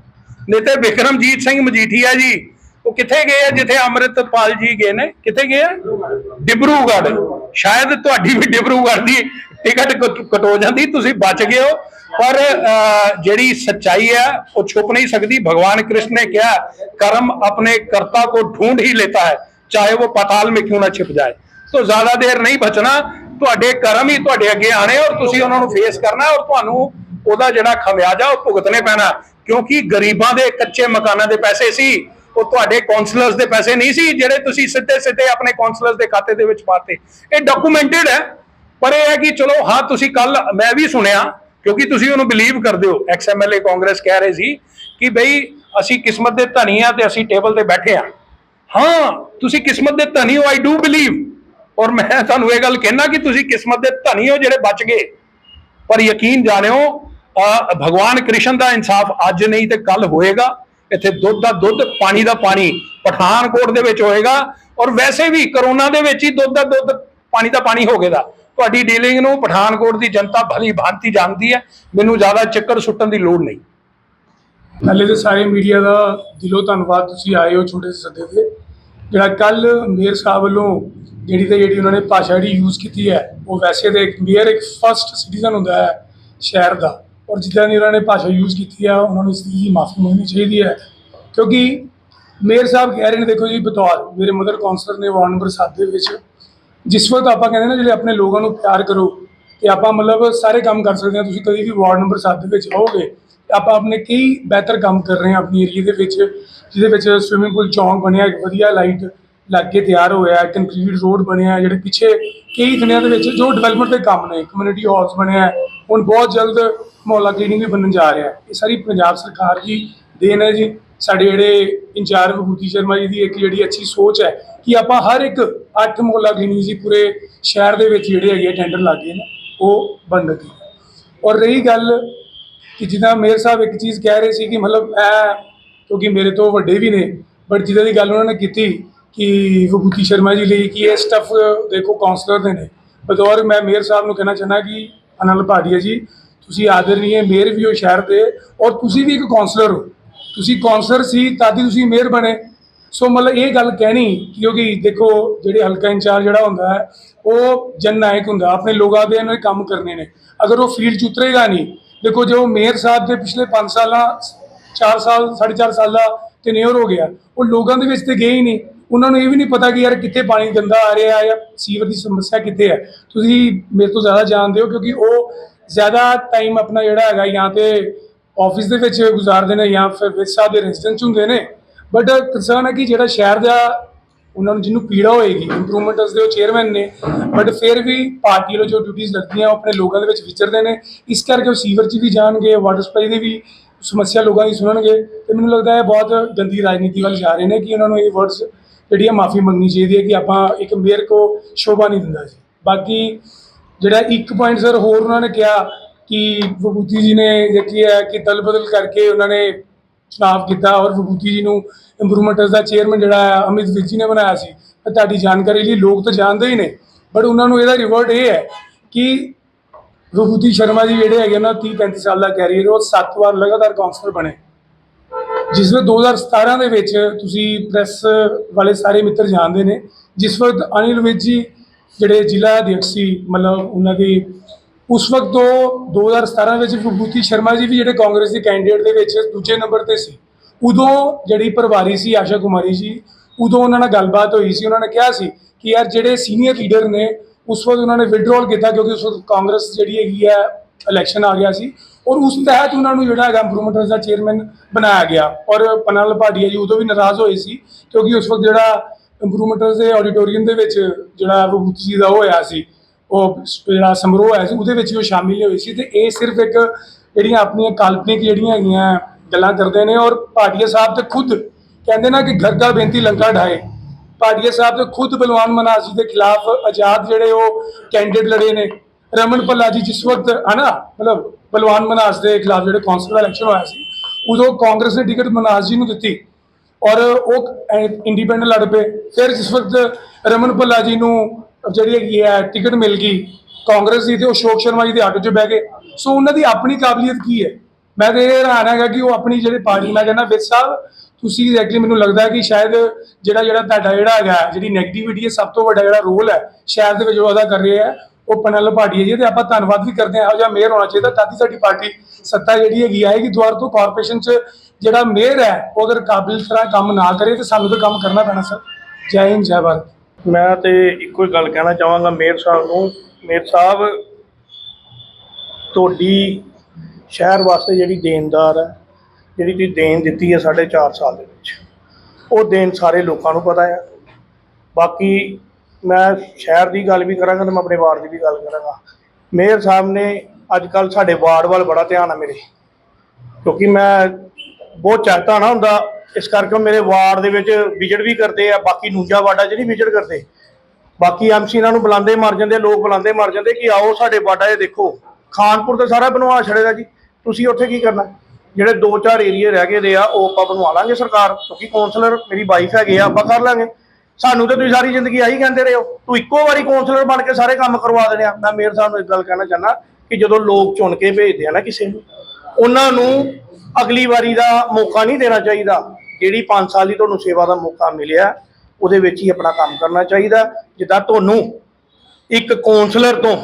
ਨਹੀਂ ਤੇ ਵਿਕਰਮਜੀਤ ਸਿੰਘ ਮਜੀਠੀਆ ਜੀ ਉਹ ਕਿੱਥੇ ਗਏ ਆ? ਜਿੱਥੇ ਅੰਮ੍ਰਿਤਪਾਲ ਜੀ ਗਏ ਨੇ। ਕਿੱਥੇ ਗਏ ਆ? ਡਿਬਰੂਗੜ੍ਹ। ਸ਼ਾਇਦ ਤੁਹਾਡੀ ਵੀ ਡਿਬਰੂਗੜ੍ਹ ਦੀ ਟਿਕਟ ਕਟੋ ਜਾਂਦੀ, ਤੁਸੀਂ ਬਚ ਗਏ ਹੋ। ਪਰ ਜਿਹੜੀ ਸੱਚਾਈ ਹੈ ਉਹ ਛੁਪ ਨਹੀਂ ਸਕਦੀ। ਭਗਵਾਨ ਕ੍ਰਿਸ਼ਨ ਨੇ ਕਿਹਾ, ਕਰਮ ਆਪਣੇ ਕਰਤਾ ਕੋ ਢੂੰਢ ਹੀ ਲੇਤਾ ਹੈ। ਚਾਹੇ ਉਹ ਪਤਾਲ ਮੇ ਕਿਉਂ ਨਾ ਛਿਪ ਜਾਏ। ਸੋ ਜ਼ਿਆਦਾ ਦੇਰ ਨਹੀਂ ਬਚਣਾ। ਤੁਹਾਡੇ ਕਰਮ ਹੀ ਤੁਹਾਡੇ ਅੱਗੇ ਆਣੇ ਔਰ ਤੁਸੀਂ ਉਹਨਾਂ ਨੂੰ ਫੇਸ ਕਰਨਾ ਔਰ ਤੁਹਾਨੂੰ ਉਹਦਾ ਜਿਹੜਾ ਖਮਿਆਜਾ ਉਹ ਭੁਗਤਨੇ ਪੈਣਾ। ਕਿਉਂਕਿ ਗਰੀਬਾਂ ਦੇ ਕੱਚੇ ਮਕਾਨਾਂ ਦੇ ਪੈਸੇ ਸੀ। ਉਹ ਤੁਹਾਡੇ ਕਾਉਂਸਲਰਸ ਦੇ ਪੈਸੇ ਨਹੀਂ ਸੀ ਜਿਹੜੇ ਤੁਸੀਂ ਸਿੱਧੇ ਸਿੱਧੇ ਆਪਣੇ ਕਾਉਂਸਲਰਸ ਦੇ ਖਾਤੇ ਦੇ ਵਿੱਚ ਪਾਤੇ। ਇਹ ਡਾਕੂਮੈਂਟਡ ਹੈ, ਪਰ ਇਹ ਹੈ ਕਿ ਚਲੋ, ਹਾਂ, ਤੁਸੀਂ ਕੱਲ ਮੈਂ ਵੀ ਸੁਣਿਆ, ਕਿਉਂਕਿ ਤੁਸੀਂ ਉਹਨੂੰ ਬਿਲੀਵ ਕਰਦੇ ਹੋ। Ex M L A Congress ਕਹਿ ਰਹੇ ਸੀ ਕਿ ਬਈ ਅਸੀਂ ਕਿਸਮਤ ਦੇ ਧਨੀ ਆ ਤੇ ਅਸੀਂ ਟੇਬਲ ਤੇ ਬੈਠੇ ਆ। ਹਾਂ, ਤੁਸੀਂ ਕਿਸਮਤ ਦੇ ਧਨੀ ਹੋ ਆਈ ਡੂ ਬਿਲੀਵ ਔਰ ਮੈਂ ਤੁਹਾਨੂੰ ਇਹ ਗੱਲ ਕਹਿਣਾ ਕਿ ਤੁਸੀਂ ਕਿਸਮਤ ਦੇ ਧਨੀ ਹੋ ਜਿਹੜੇ ਬਚ ਗਏ। ਪਰ ਯਕੀਨ ਜਾਣਿਓ ਭਗਵਾਨ ਕ੍ਰਿਸ਼ਨ ਦਾ ਇਨਸਾਫ ਅੱਜ ਨਹੀਂ ਤੇ ਕੱਲ ਹੋਏਗਾ। ਇੱਥੇ ਦੁੱਧ ਦਾ ਦੁੱਧ, ਪਾਣੀ ਦਾ ਪਾਣੀ। ਪਠਾਨਕੋਟ ਦੇ ਵਿੱਚ ਹੋਏਗਾ ਔਰ ਵੈਸੇ ਵੀ ਕਰੋਨਾ ਦੇ ਵਿੱਚ ਹੀ ਦੁੱਧ ਦਾ ਦੁੱਧ, ਪਾਣੀ ਦਾ ਪਾਣੀ ਹੋ ਗਿਆ ਤੁਹਾਡੀ ਡੀਲਿੰਗ ਨੂੰ ਪਠਾਨਕੋਟ ਦੀ ਜਨਤਾ ਭਲੀ ਭਾਂਤੀ ਜਾਣਦੀ ਹੈ। ਮੈਨੂੰ ਜ਼ਿਆਦਾ ਚੱਕਰ ਸੁੱਟਣ ਦੀ ਲੋੜ ਨਹੀਂ। ਪਹਿਲੇ ਤੇ ਸਾਰੇ ਮੀਡੀਆ ਦਾ ਦਿਲੋਂ ਧੰਨਵਾਦ। ਤੁਸੀਂ ਆਏ ਹੋ ਛੋਟੇ ਸੱਦੇ ਤੇ। ਜਿਹੜਾ ਕੱਲ ਮੇਅਰ ਸਾਹਿਬ ਵੱਲੋਂ ਜਿਹੜੀ ਤੇ ਜਿਹੜੀ ਉਹਨਾਂ ਨੇ ਭਾਸ਼ਾ ਜਿਹੜੀ ਯੂਜ਼ ਕੀਤੀ ਹੈ, ਉਹ ਵੈਸੇ ਤੇ ਇੱਕ ਮੇਅਰ ਇੱਕ ਫਸਟ ਸਿਟੀਜ਼ਨ ਹੁੰਦਾ ਹੈ ਸ਼ਹਿਰ ਦਾ। ਔਰ ਜਿੱਦਾਂ ਦੀ ਉਹਨਾਂ ਨੇ ਭਾਸ਼ਾ ਯੂਜ਼ ਕੀਤੀ ਆ, ਉਹਨਾਂ ਨੂੰ ਇਸ ਦੀ ਮਾਫੀ ਮੰਗਣੀ ਚਾਹੀਦੀ ਹੈ। ਕਿਉਂਕਿ ਮੇਅਰ ਸਾਹਿਬ ਕਹਿ ਰਹੇ ਨੇ, ਦੇਖੋ ਜੀ ਬਤੌਰ, ਮੇਰੇ ਮਦਰ ਕਾਉਂਸਲਰ ਨੇ ਵਾਰਡ ਨੰਬਰ 7 ਦੇ ਵਿੱਚ, ਜਿਸ ਵਕਤ ਆਪਾਂ ਕਹਿੰਦੇ ਨਾ ਜਿਹੜੇ ਆਪਣੇ ਲੋਕਾਂ ਨੂੰ ਪਿਆਰ ਕਰੋ, ਤੇ ਆਪਾਂ ਮਤਲਬ ਸਾਰੇ ਕੰਮ ਕਰ ਸਕਦੇ ਹਾਂ, ਤੁਸੀਂ ਕਦੀ ਵੀ ਵਾਰਡ ਨੰਬਰ 7 ਦੇ ਵਿੱਚ ਆਓਗੇ ਆਪਾਂ ਆਪਣੇ ਕਈ ਬਿਹਤਰ ਕੰਮ ਕਰ ਰਹੇ ਹਾਂ, ਆਪਣੀ ਏਰੀਆ ਦੇ ਵਿੱਚ, ਜਿਹਦੇ ਵਿੱਚ ਸਵਿਮਿੰਗ ਪੂਲ ਚੌਂਕ ਬਣਿਆ, ਇੱਕ ਵਧੀਆ ਲਾਈਟ ਲਾਗੇ ਤਿਆਰ ਹੋਇਆ ਕੰਕਰੀਟ ਰੋਡ ਬਣਿਆ, ਜਿਹੜੇ ਪਿੱਛੇ ਕਈ ਦੁਨੀਆ ਦੇ ਵਿੱਚ ਜੋ ਡਿਵੈਲਪਮੈਂਟ ਦੇ ਕੰਮ ਨੇ ਕਮਿਊਨਿਟੀ ਹਾਲਸ ਬਣਿਆ, ਹੁਣ ਬਹੁਤ ਜਲਦ ਮੁਹੱਲਾ ਕਲੀਨਿਕ ਵੀ ਬਣਨ ਜਾ ਰਿਹਾ। ਇਹ ਸਾਰੀ ਪੰਜਾਬ ਸਰਕਾਰ ਦੀ ਦੇਣ ਹੈ ਜੀ। ਸਾਡੇ ਜਿਹੜੇ ਇੰਚਾਰਜ ਵਿਭੂਤੀ ਸ਼ਰਮਾ ਜੀ ਦੀ ਇੱਕ ਜਿਹੜੀ ਅੱਛੀ ਸੋਚ ਹੈ ਕਿ ਆਪਾਂ ਹਰ ਇੱਕ ਅੱਠ ਮੁਹੱਲਾ ਕਲੀਨਿਕ ਜੀ ਪੂਰੇ ਸ਼ਹਿਰ ਦੇ ਵਿੱਚ ਜਿਹੜੇ ਹੈਗੇ ਟੈਂਡਰ ਲੱਗੇ ਨੇ, ਉਹ ਬਣ ਲੱਗੇ ਔਰ ਰਹੀ ਗੱਲ ਕਿ ਜਿੱਦਾਂ ਮੇਅਰ ਸਾਹਿਬ ਇੱਕ ਚੀਜ਼ ਕਹਿ ਰਹੇ ਸੀ ਕਿ ਮਤਲਬ ਇਹ ਕਿਉਂਕਿ ਮੇਰੇ ਤੋਂ ਵੱਡੇ ਵੀ ਨੇ ਬਟ ਜਿੱਦਾਂ ਦੀ ਗੱਲ ਉਹਨਾਂ ਨੇ ਕੀਤੀ ਕਿ ਵਿਭੂਤੀ ਸ਼ਰਮਾ ਜੀ ਲਈ ਕਿ ਇਹ ਸਟਫ ਦੇਖੋ ਕਾਉਂਸਲਰ ਦੇ ਨੇ। ਬਤੌਰ ਮੈਂ ਮੇਅਰ ਸਾਹਿਬ ਨੂੰ ਕਹਿਣਾ ਚਾਹੁੰਦਾ ਕਿ ਅਨਲ ਭਾਟੀਆ ਜੀ, ਤੁਸੀਂ ਆਦਰਨੀਏ ਮੇਅਰ ਵੀ ਹੋ ਸ਼ਹਿਰ ਦੇ ਔਰ ਤੁਸੀਂ ਵੀ ਇੱਕ ਕਾਉਂਸਲਰ ਹੋ। ਤੁਸੀਂ ਕਾਉਂਸਲਰ ਸੀ ਤਾਂ ਹੀ ਤੁਸੀਂ ਮੇਅਰ ਬਣੇ। ਸੋ ਮਤਲਬ ਇਹ ਗੱਲ ਕਹਿਣੀ ਕਿਉਂਕਿ ਦੇਖੋ ਜਿਹੜੇ ਹਲਕਾ ਇੰਚਾਰਜ ਜਿਹੜਾ ਹੁੰਦਾ ਹੈ, ਉਹ ਜਨ ਨਾਇਕ ਹੁੰਦਾ, ਆਪਣੇ ਲੋਕਾਂ ਦੇ ਇਹਨਾਂ ਨੇ ਕੰਮ ਕਰਨੇ ਨੇ। ਅਗਰ ਉਹ ਫੀਲਡ 'ਚ ਉਤਰੇਗਾ ਨਹੀਂ, ਦੇਖੋ ਜੋ ਮੇਅਰ ਸਾਹਿਬ ਦੇ ਪਿਛਲੇ 5 ਸਾਲਾਂ 4 ਸਾਲ 4.5 ਸਾਲ ਦਾ ਟੈਨਿਓਰ ਹੋ ਗਿਆ, ਉਹ ਲੋਕਾਂ ਦੇ ਵਿੱਚ ਤੇ ਗਏ ਹੀ ਨਹੀਂ। ਉਹਨਾਂ ਨੂੰ ਇਹ ਵੀ ਨਹੀਂ ਪਤਾ ਕਿ ਯਾਰ ਕਿੱਥੇ ਪਾਣੀ ਗੰਦਾ ਆ ਰਿਹਾ ਜਾਂ ਸੀਵਰ ਦੀ ਸਮੱਸਿਆ ਕਿੱਥੇ ਹੈ। ਤੁਸੀਂ ਮੇਰੇ ਤੋਂ ਜ਼ਿਆਦਾ ਜਾਣਦੇ ਹੋ ਕਿਉਂਕਿ ਉਹ ਜ਼ਿਆਦਾ ਟਾਈਮ ਆਪਣਾ ਜਿਹੜਾ ਹੈਗਾ ਜਾਂ ਤੇ ਆਫਿਸ ਦੇ ਵਿੱਚ ਗੁਜ਼ਾਰਦੇ ਨੇ ਜਾਂ ਫਿਰ ਵਿੱਚ ਸਾਹਿਬ ਦੇ ਰੈਜ਼ੀਡੈਂਸ ਹੁੰਦੇ ਨੇ। ਬਟ ਕੰਸਰਨ ਹੈ ਕਿ ਜਿਹੜਾ ਸ਼ਹਿਰ ਦਾ ਉਹਨਾਂ ਨੂੰ ਜਿਹਨੂੰ ਪੀੜਾ ਹੋਏਗੀ ਇੰਪਰੂਵਮੈਂਟਸ ਦੇ ਉਹ ਚੇਅਰਮੈਨ ਨੇ। ਬਟ ਫਿਰ ਵੀ ਪਾਰਟੀ ਵੱਲੋਂ ਜੋ ਡਿਊਟੀਆਂ ਲੱਗਦੀਆਂ, ਉਹ ਆਪਣੇ ਲੋਕਾਂ ਦੇ ਵਿੱਚ ਵਿਚਰਦੇ ਨੇ। ਇਸ ਕਰਕੇ ਉਹ ਸੀਵਰ 'ਚ ਵੀ ਜਾਣਗੇ ਵਾਟਰ ਸਪਲਾਈ ਦੀ ਵੀ ਸਮੱਸਿਆ ਲੋਕਾਂ ਦੀ ਸੁਣਨਗੇ। ਤੇ ਮੈਨੂੰ ਲੱਗਦਾ ਹੈ ਬਹੁਤ ਗੰਦੀ ਰਾਜਨੀਤੀ ਵੱਲ ਜਾ ਰਹੇ ਨੇ ਕਿ ਉਹਨਾਂ ਨੂੰ ਇਹ ਵਰਡਸ ਜਿਹੜੀ ਹੈ ਮਾਫੀ ਮੰਗਣੀ ਚਾਹੀਦੀ ਹੈ ਕਿ ਆਪਾਂ ਇੱਕ ਮੇਅਰ ਕੋ ਸ਼ੋਭਾ ਨਹੀਂ ਦਿੰਦਾ ਜੀ। ਬਾਕੀ ਜਿਹੜਾ ਇੱਕ ਪੁਆਇੰਟ ਸਰ ਹੋਰ ਉਹਨਾਂ ਨੇ ਕਿਹਾ ਕਿ ਵਿਭੂਤੀ ਜੀ ਨੇ ਜਿਹੜੀ ਹੈ ਕਿ ਤਲ ਬਦਲ ਕਰਕੇ ਉਹਨਾਂ ਨੇ ਚੁਣਾਵ ਕੀਤਾ ਔਰ ਵਿਭੂਤੀ ਜੀ ਨੂੰ ਇੰਪਰੂਵਮੈਂਟਸ ਦਾ ਚੇਅਰਮੈਨ ਜਿਹੜਾ ਹੈ ਅਮਿਤ ਵਿਜ ਜੀ ਨੇ ਬਣਾਇਆ ਸੀ। ਤੇ ਤੁਹਾਡੀ ਜਾਣਕਾਰੀ ਲਈ ਲੋਕ ਤਾਂ ਜਾਣਦੇ ਹੀ ਨੇ ਬਟ ਉਹਨਾਂ ਨੂੰ ਇਹਦਾ ਰਿਵਰਡ ਇਹ ਹੈ ਕਿ ਵਿਭੂਤੀ ਸ਼ਰਮਾ ਜੀ ਜਿਹੜੇ ਹੈਗੇ ਨਾ 30 35 ਸਾਲ ਦਾ ਕੈਰੀਅਰ ਉਹ ਸੱਤ ਵਾਰ ਲਗਾਤਾਰ ਕਾਉਂਸਲਰ ਬਣੇ। ਜਿਸ ਵਿੱਚ 2017 ਦੇ ਵਿੱਚ ਤੁਸੀਂ ਪ੍ਰੈਸ ਵਾਲੇ ਸਾਰੇ ਮਿੱਤਰ ਜਾਣਦੇ ਨੇ, ਜਿਸ ਵਕਤ ਅਨਿਲ ਵਿਜ ਜੀ ਜਿਹੜੇ ਜ਼ਿਲ੍ਹਾ ਅਧਿਕਸ਼ ਸੀ, ਮਤਲਬ ਉਹਨਾਂ ਦੀ, ਉਸ ਵਕਤ ਤੋਂ 2017 ਵਿੱਚ ਵਿਭੂਤੀ ਸ਼ਰਮਾ ਜੀ ਵੀ ਜਿਹੜੇ ਕਾਂਗਰਸ ਦੇ ਕੈਂਡੀਡੇਟ ਦੇ ਵਿੱਚ ਦੂਜੇ ਨੰਬਰ ਤੇ ਸੀ। ਉਦੋਂ ਜਿਹੜੀ ਪਰਿਵਾਰੀ ਸੀ ਆਸ਼ਾ ਕੁਮਾਰੀ ਜੀ, ਉਦੋਂ ਉਹਨਾਂ ਨਾਲ ਗੱਲਬਾਤ ਹੋਈ ਸੀ, ਉਹਨਾਂ ਨੇ ਕਿਹਾ ਸੀ ਕਿ ਯਾਰ ਜਿਹੜੇ ਸੀਨੀਅਰ ਲੀਡਰ ਨੇ, ਉਸ ਵਕਤ ਉਹਨਾਂ ਨੇ ਵਿਡਰੋਲ ਕੀਤਾ ਕਿਉਂਕਿ ਉਸ ਵਕਤ ਕਾਂਗਰਸ ਜਿਹੜੀ ਹੈਗੀ ਹੈ ਇਲੈਕਸ਼ਨ ਆ ਗਿਆ ਸੀ। ਔਰ ਉਸ ਤਹਿਤ ਉਹਨਾਂ ਨੂੰ ਜਿਹੜਾ ਹੈਗਾ ਇੰਪਰੂਵਮੈਂਟਸ ਦਾ ਚੇਅਰਮੈਨ ਬਣਾਇਆ ਗਿਆ। ਔਰ ਪਨਲ ਭਾਟੀਆ ਜੀ ਉਦੋਂ ਵੀ ਨਾਰਾਜ਼ ਹੋਏ ਸੀ, ਕਿਉਂਕਿ ਉਸ ਵਕਤ ਜਿਹੜਾ ਇੰਪਰੂਵਮੈਂਟਸ ਦੇ ਆਡੀਟੋਰੀਅਮ ਦੇ ਵਿੱਚ ਜਿਹੜਾ ਵਿਭੂਤੀ ਜੀ ਦਾ ਉਹ ਹੋਇਆ ਸੀ, ਉਹ ਜਿਹੜਾ ਸਮਾਰੋਹ ਹੋਇਆ ਸੀ, ਉਹਦੇ ਵਿੱਚ ਵੀ ਉਹ ਸ਼ਾਮਿਲ ਹੋਏ ਸੀ। ਤੇ ਇਹ ਸਿਰਫ ਇੱਕ ਜਿਹੜੀਆਂ ਆਪਣੀਆਂ ਕਾਲਪਨਿਕ ਜਿਹੜੀਆਂ ਹੈਗੀਆਂ ਗੱਲਾਂ ਕਰਦੇ ਨੇ ਔਰ ਭਾਟੀਆ ਸਾਹਿਬ ਤੇ ਖੁਦ ਕਹਿੰਦੇ ਨਾ ਕਿ ਘਰ ਘਰ ਬੇਨਤੀ ਲੰਕਾ ਢਾਏ ਭਾਟੀਆ ਸਾਹਿਬ ਤੇ ਖੁਦ ਬਲਵਾਨ ਮਨਾਸ ਜੀ ਦੇ ਖਿਲਾਫ ਆਜ਼ਾਦ ਜਿਹੜੇ ਉਹ ਕੈਂਡੀਡੇਟ ਲੜੇ ਨੇ। ਰਮਨ ਭੱਲਾ ਜੀ ਜਿਸ ਵਕਤ, ਹਨਾ, ਮਤਲਬ ਬਲਵਾਨ ਮਨਾਸ ਦੇ ਖਿਲਾਫ ਜਿਹੜੇ ਕੌਂਸਲ ਦਾ ਇਲੈਕਸ਼ਨ ਹੋਇਆ ਸੀ, ਉਦੋਂ ਕਾਂਗਰਸ ਨੇ ਟਿਕਟ ਮਨਾਸ ਜੀ ਨੂੰ ਦਿੱਤੀ ਔਰ ਉਹ ਇੰਡੀਪੈਂਡੈਂਟ ਲੜ ਪਏ। ਫਿਰ ਜਿਸ ਵਕਤ ਰਮਨ ਭੱਲਾ ਜੀ ਨੂੰ ਜਿਹੜੀ ਹੈਗੀ ਹੈ ਟਿਕਟ ਮਿਲ ਗਈ ਕਾਂਗਰਸ ਦੀ ਤੇ ਉਹ ਅਸ਼ੋਕ ਸ਼ਰਮਾ ਜੀ ਦੇ ਆਟੋ 'ਚ ਬਹਿ ਗਏ। ਸੋ ਉਹਨਾਂ ਦੀ ਆਪਣੀ ਕਾਬਲੀਅਤ ਕੀ ਹੈ? ਮੈਂ ਤੇ ਇਹ ਹੈਰਾਨ ਹੈਗਾ ਕਿ ਉਹ ਆਪਣੀ ਜਿਹੜੇ ਪਾਰਟੀ, ਮੈਂ ਕਹਿੰਦਾ ਵਿਰ ਸਾਹਿਬ, ਤੁਸੀਂ ਐਗਜ਼ੈਕਟਲੀ ਮੈਨੂੰ ਲੱਗਦਾ ਹੈ ਕਿ ਸ਼ਾਇਦ ਜਿਹੜਾ ਜਿਹੜਾ ਤੁਹਾਡਾ ਜਿਹੜਾ ਹੈਗਾ, ਜਿਹੜੀ ਨੈਗੇਟਿਵਿਟੀ ਹੈ, ਸਭ ਤੋਂ ਵੱਡਾ ਜਿਹੜਾ ਰੋਲ ਹੈ, ਸ਼ਹਿਰ ਦੇ ਵਿੱਚ ਜੋ ਅਦਾ ਕਰ ਰਿਹਾ ਹੈ। ਉਹ ਪਨਲ ਭਾਟੀਆ ਜੀ ਤੇ ਆਪਾਂ ਧੰਨਵਾਦ ਵੀ ਕਰਦੇ ਹਾਂ, ਇਹੋ ਜਿਹਾ ਮੇਅਰ ਹੋਣਾ ਚਾਹੀਦਾ। ਤਾਂ ਕਿ ਸਾਡੀ ਪਾਰਟੀ ਸੱਤਾ ਜਿਹੜੀ ਹੈਗੀ ਆਏਗੀ ਦੁਆਰ ਤੋਂ ਕਾਰਪੋਰੇਸ਼ਨ 'ਚ ਜਿਹੜਾ ਮੇਅਰ ਹੈ, ਉਹ ਅਗਰ ਕਾਬਿਲ ਤਰ੍ਹਾਂ ਕੰਮ ਨਾ ਕਰੇ, ਤੇ ਸਾਨੂੰ ਤਾਂ ਕੰਮ ਕਰਨਾ ਪੈਣਾ, ਸਰ। ਜੈ ਹਿੰਦ, ਜੈ ਭਾਰਤ। ਮੈਂ ਤੇ ਇੱਕੋ ਹੀ ਗੱਲ ਕਹਿਣਾ ਚਾਹਾਂਗਾ ਮੇਅਰ ਸਾਹਿਬ ਨੂੰ। ਮੇਅਰ ਸਾਹਿਬ, ਤੁਹਾਡੀ ਸ਼ਹਿਰ ਵਾਸਤੇ ਜਿਹੜੀ ਦੇਣਦਾਰ ਹੈ, ਜਿਹੜੀ ਤੁਸੀਂ ਦੇਣ ਦਿੱਤੀ ਹੈ ਸਾਢੇ ਚਾਰ ਸਾਲ ਦੇ ਵਿੱਚ, ਉਹ ਦੇਣ ਸਾਰੇ ਲੋਕਾਂ ਨੂੰ ਪਤਾ ਹੈ। ਬਾਕੀ ਮੈਂ ਸ਼ਹਿਰ ਦੀ ਗੱਲ ਵੀ ਕਰਾਂਗਾ ਤੇ ਮੈਂ ਆਪਣੇ ਵਾਰਡ ਦੀ ਵੀ ਗੱਲ ਕਰਾਂਗਾ। ਮੇਅਰ ਸਾਹਿਬ ਨੇ ਅੱਜ ਕੱਲ ਸਾਡੇ ਵਾਰਡ ਵੱਲ ਬੜਾ ਧਿਆਨ ਆ ਮੇਰੇ। ਕਿਉਂਕਿ ਮੈਂ ਬਹੁਤ ਚਾਹਤਾ ਨਾ ਹੁੰਦਾ, ਇਸ ਕਰਕੇ ਉਹ ਮੇਰੇ ਵਾਰਡ ਦੇ ਵਿੱਚ ਵਿਜ਼ਿਟ ਵੀ ਕਰਦੇ ਆ, ਬਾਕੀ ਨੂੰਜਾ ਵਾਰਡਾਂ 'ਚ ਨਹੀਂ ਵਿਜ਼ਿਟ ਕਰਦੇ। ਬਾਕੀ ਐਮਸੀ ਇਹਨਾਂ ਨੂੰ ਬੁਲਾਉਂਦੇ ਮਰ ਜਾਂਦੇ ਲੋਕ ਬੁਲਾਉਂਦੇ ਮਰ ਜਾਂਦੇ ਕਿ ਆਓ ਸਾਡੇ ਵਾਰਡਾਂ 'ਚ ਦੇਖੋ। ਖਾਨਪੁਰ ਤਾਂ ਸਾਰਾ ਬਣਵਾ ਛੜੇਗਾ ਜੀ। ਤੁਸੀਂ ਉੱਥੇ ਕੀ ਕਰਨਾ? ਜਿਹੜੇ ਦੋ ਚਾਰ ਏਰੀਏ ਰਹਿ ਗਏ ਦੇ ਆ, ਉਹ ਆਪਾਂ ਬਣਵਾ ਲਾਂਗੇ ਸਰਕਾਰ। ਕਿਉਂਕਿ ਕਾਉਂਸਲਰ ਮੇਰੀ ਵਾਈਫ ਹੈਗੇ ਆ, ਆਪਾਂ ਕਰ ਲਾਂਗੇ। ਸਾਨੂੰ ਤੇ ਤੁਸੀਂ ਸਾਰੀ ਜ਼ਿੰਦਗੀ ਆਹੀ ਕਹਿੰਦੇ ਰਹੇ ਹੋ। ਤੂੰ ਇੱਕੋ ਵਾਰੀ ਕਾਉਂਸਲਰ ਬਣ ਕੇ ਸਾਰੇ ਕੰਮ ਕਰਵਾ ਦੇਣੇ ਆ ਮੈਂ ਮੇਅਰ ਸਾਹਿਬ ਨੂੰ ਇੱਕ ਗੱਲ ਕਹਿਣਾ ਚਾਹੁੰਦਾ ਕਿ ਜਦੋਂ ਲੋਕ ਚੁਣ ਕੇ ਭੇਜਦੇ ਆ ਨਾ ਕਿਸੇ ਨੂੰ, ਉਹਨਾਂ ਨੂੰ ਅਗਲੀ ਵਾਰੀ ਦਾ ਮੌਕਾ ਨਹੀਂ ਦੇਣਾ ਚਾਹੀਦਾ। ਜਿਹੜੀ 5 ਸਾਲ ਦੀ ਤੁਹਾਨੂੰ ਸੇਵਾ ਦਾ ਮੌਕਾ ਮਿਲਿਆ, ਉਹਦੇ ਵਿੱਚ ਹੀ ਆਪਣਾ ਕੰਮ ਕਰਨਾ ਚਾਹੀਦਾ। ਜਿੱਦਾਂ ਤੁਹਾਨੂੰ ਇੱਕ ਕਾਉਂਸਲਰ ਤੋਂ